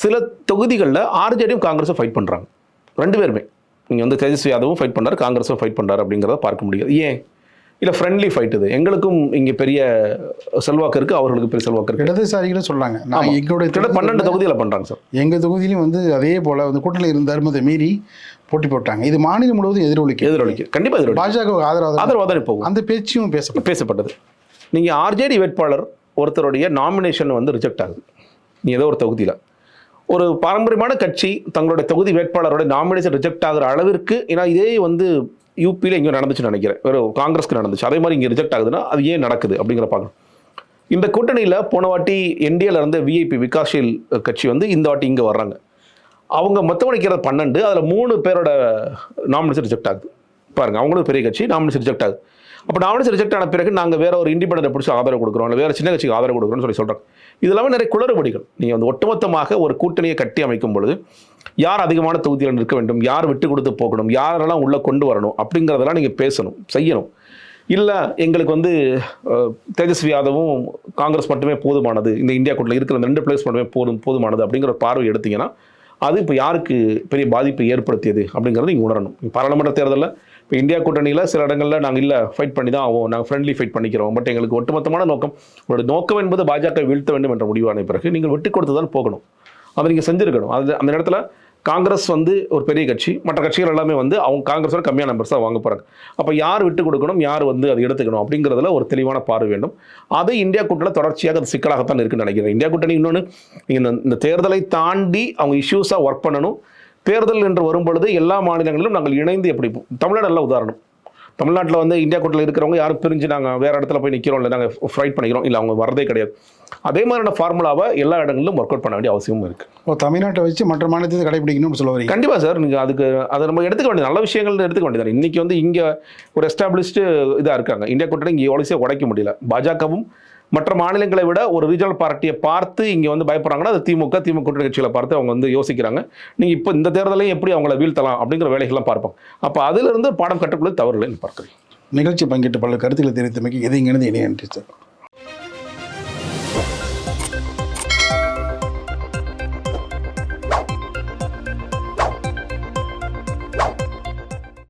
Speaker 2: சில தொகுதிகளில் ஆர்ஜேடியும் காங்கிரஸும் ஃபைட் பண்ணுறாங்க ரெண்டு பேருமே. நீங்கள் வந்து தேஜஸ்வி யாதவும் ஃபைட் பண்ணார் காங்கிரஸும் ஃபைட் பண்ணுறாரு அப்படிங்கிறத பார்க்க முடியாது. ஏன்? இல்லை ஃப்ரெண்ட்லி ஃபைட் இது. எங்களுக்கும் இங்கே பெரிய செல்வாக்கு இருக்குது அவர்களுக்கு பெரிய செல்வாக்கு இருக்குது
Speaker 1: இடதுசாரிகளும் சொல்றாங்க நான் எங்களுடைய
Speaker 2: பன்னெண்டு தொகுதியில் பண்ணுறாங்க சார்.
Speaker 1: எங்க தொகுதியிலும் வந்து அதே போல வந்து கூட்டணியில் இருந்த தர்மத்தை மீறி. போட்டி போட்டாங்க. இது மாநிலம் முழுவதும் எதிரொலிக்கு.
Speaker 2: எதிரொலிக்கு. கண்டிப்பாக எதிரொலிக்கு.
Speaker 1: பாஜக ஆதரவு
Speaker 2: ஆதரவாக தான் போகும்?
Speaker 1: அந்த பேச்சும் பேசப்படும்
Speaker 2: பேசப்பட்டது. நீங்கள் ஆர்ஜேடி வேட்பாளர் ஒருத்தருடைய நாமினேஷன் வந்து ரிஜெக்ட் ஆகுது. நீ ஏதோ ஒரு தொகுதியில். ஒரு பாரம்பரியமான கட்சி தங்களுடைய தொகுதி வேட்பாளரோட நாமினேஷன் ரிஜெக்ட் ஆகுற அளவிற்கு ஏன்னா இதே வந்து யூபியில் எங்கேயோ நடந்துச்சுன்னு நினைக்கிறேன். வெறும் காங்கிரஸ்க்கு நடந்துச்சு. அதே மாதிரி இங்கே ரிஜெக்ட் ஆகுதுன்னா அது ஏன் நடக்குது அப்படிங்கிற பார்க்கணும். இந்த கூட்டணியில் போன வாட்டி என்டிஏல இருந்த விஐபி விகாஷீல் கட்சி வந்து இந்த வாட்டி இங்கே வர்றாங்க. அவங்க மொத்தம் நிற்கிறது பன்னெண்டு அதில் மூணு பேரோட நாமினேஷன் ரிஜெக்ட் ஆகுது. பாருங்கள் அவங்களும் பெரிய கட்சி நாமினேஷன் ரிஜெக்ட் ஆகுது. அப்போ நாமினேஷன் ரிஜெக்ட் ஆன பிறகு நாங்கள் வேறு ஒரு இண்டிபெண்டன்ட் பிடிச்சி ஆதரவு கொடுக்குறோம் இல்லை வேறு சின்ன கட்சிக்கு ஆதரவு கொடுக்குறோம்னு சொல்லி சொல்கிறோம் இது இல்லாமல் நிறைய குளறுபடிகள். நீங்கள் வந்து ஒட்டுமொத்தமாக ஒரு கூட்டணியை கட்டி அமைக்கும் பொழுது யார் அதிகமான தொகுதியில் நிற்க வேண்டும் யார் விட்டு கொடுத்து போகணும் யாரெல்லாம் உள்ளே கொண்டு வரணும் அப்படிங்கிறதெல்லாம் நீங்கள் பேசணும் செய்யணும். இல்லை எங்களுக்கு வந்து தேஜஸ்வி யாதவும் காங்கிரஸ் மட்டுமே போதுமானது இந்த இந்தியா கூட்டில் இருக்கிற ரெண்டு பிளேஸ் மட்டுமே போதும் போதுமானது அப்படிங்கிற ஒரு பார்வை எடுத்தீங்கன்னா அது இப்போ யாருக்கு பெரிய பாதிப்பை ஏற்படுத்தியது அப்படிங்கிறத நீங்கள் உணரணும். பாராளுமன்ற தேர்தலில் இப்போ இந்தியா கூட்டணியில் சில இடங்களில் நாங்கள் இல்லை ஃபைட் பண்ணி தான் ஆகும் நாங்கள் ஃப்ரெண்ட்லி ஃபைட் பண்ணிக்கிறோம். பட் எங்களுக்கு ஒட்டுமொத்தமான நோக்கம் உங்களுடைய நோக்கம் என்பது பாஜக வீழ்த்த வேண்டும் என்ற முடிவான பிறகு நீங்கள் விட்டு கொடுத்து தான் போகணும். அதை நீங்கள் செஞ்சுருக்கணும். அது அந்த இடத்துல காங்கிரஸ் வந்து ஒரு பெரிய கட்சி மற்ற கட்சிகள் எல்லாமே வந்து அவங்க காங்கிரஸோட கம்மியான நம்பர்ஸ் தான் வாங்க போகிறாங்க அப்போ யார் விட்டு கொடுக்கணும் யார் வந்து அதை எடுத்துக்கணும் அப்படிங்கிறதுல ஒரு தெளிவான பார்வை வேண்டும். அது இந்தியா கூட்டணியில் தொடர்ச்சியாக அது சிக்கலாகத்தான் இருக்குன்னு நினைக்கிறேன். இந்தியா கூட்டணி இன்னொன்று இந்த இந்த தேர்தலை தாண்டி அவங்க இஷ்யூஸாக ஒர்க் பண்ணணும். தேர்தல் என்று வரும்பொழுது எல்லா மாநிலங்களிலும் நாங்கள் இணைந்து எப்படி தமிழ்நாடு நல்ல உதாரணம். தமிழ்நாட்டில் வந்து இந்தியா கூட்டணியில் இருக்கிறவங்க யாரும் பிரிஞ்சு நாங்கள் வேறு இடத்துல போய் நிற்கிறோம் இல்லை நாங்கள் ஃபைட் பண்ணிக்கிறோம். இல்லை அவங்க வரதே கிடையாது. அதே மாதிரியான ஃபார்முலாவை எல்லா இடங்களிலும் ஒர்க் அவுட் பண்ண வேண்டிய அவசியமும் இருக்குது
Speaker 1: இப்போ தமிழ்நாட்டை வச்சு மற்ற மாநிலத்தை கடைபிடிக்கணும்னு சொல்ல வரீங்க?
Speaker 2: கண்டிப்பாக சார். நீங்கள் அதுக்கு அதை நம்ம எடுத்துக்க வேண்டியது நல்ல விஷயங்கள் எடுத்துக்க வேண்டியது இன்றைக்கி வந்து இங்கே ஒரு எஸ்டாப்ளிஷ்டு இதாக இருக்காங்க. இந்தியா கூட்டணி இங்கே எவ்வளோ உடைக்க முடியல. பாஜகவும் மற்ற மாநிலங்களை விட ஒரு ரீஜனல் பார்ட்டியை பார்த்து இங்கே வந்து பயப்படுறாங்கன்னா அது திமுக திமுக கூட்டணி கட்சிகளை பார்த்து அவங்க வந்து யோசிக்கிறாங்க. நீங்கள் இப்போ இந்த தேர்தலையும் எப்படி அவங்கள வீழ்த்தலாம் அப்படிங்கிற வேலைகள்லாம் பார்ப்போம். அப்போ அதிலிருந்து பாடம் கற்றுக்கொள்ள தவறு இல்லைன்னு பார்க்குறேன்.
Speaker 1: நிகழ்ச்சி பங்கேற்ற பல கருத்துக்களை தெரிவித்தமைக்கு எது இங்கிருந்து இணைய நன்றி சார்.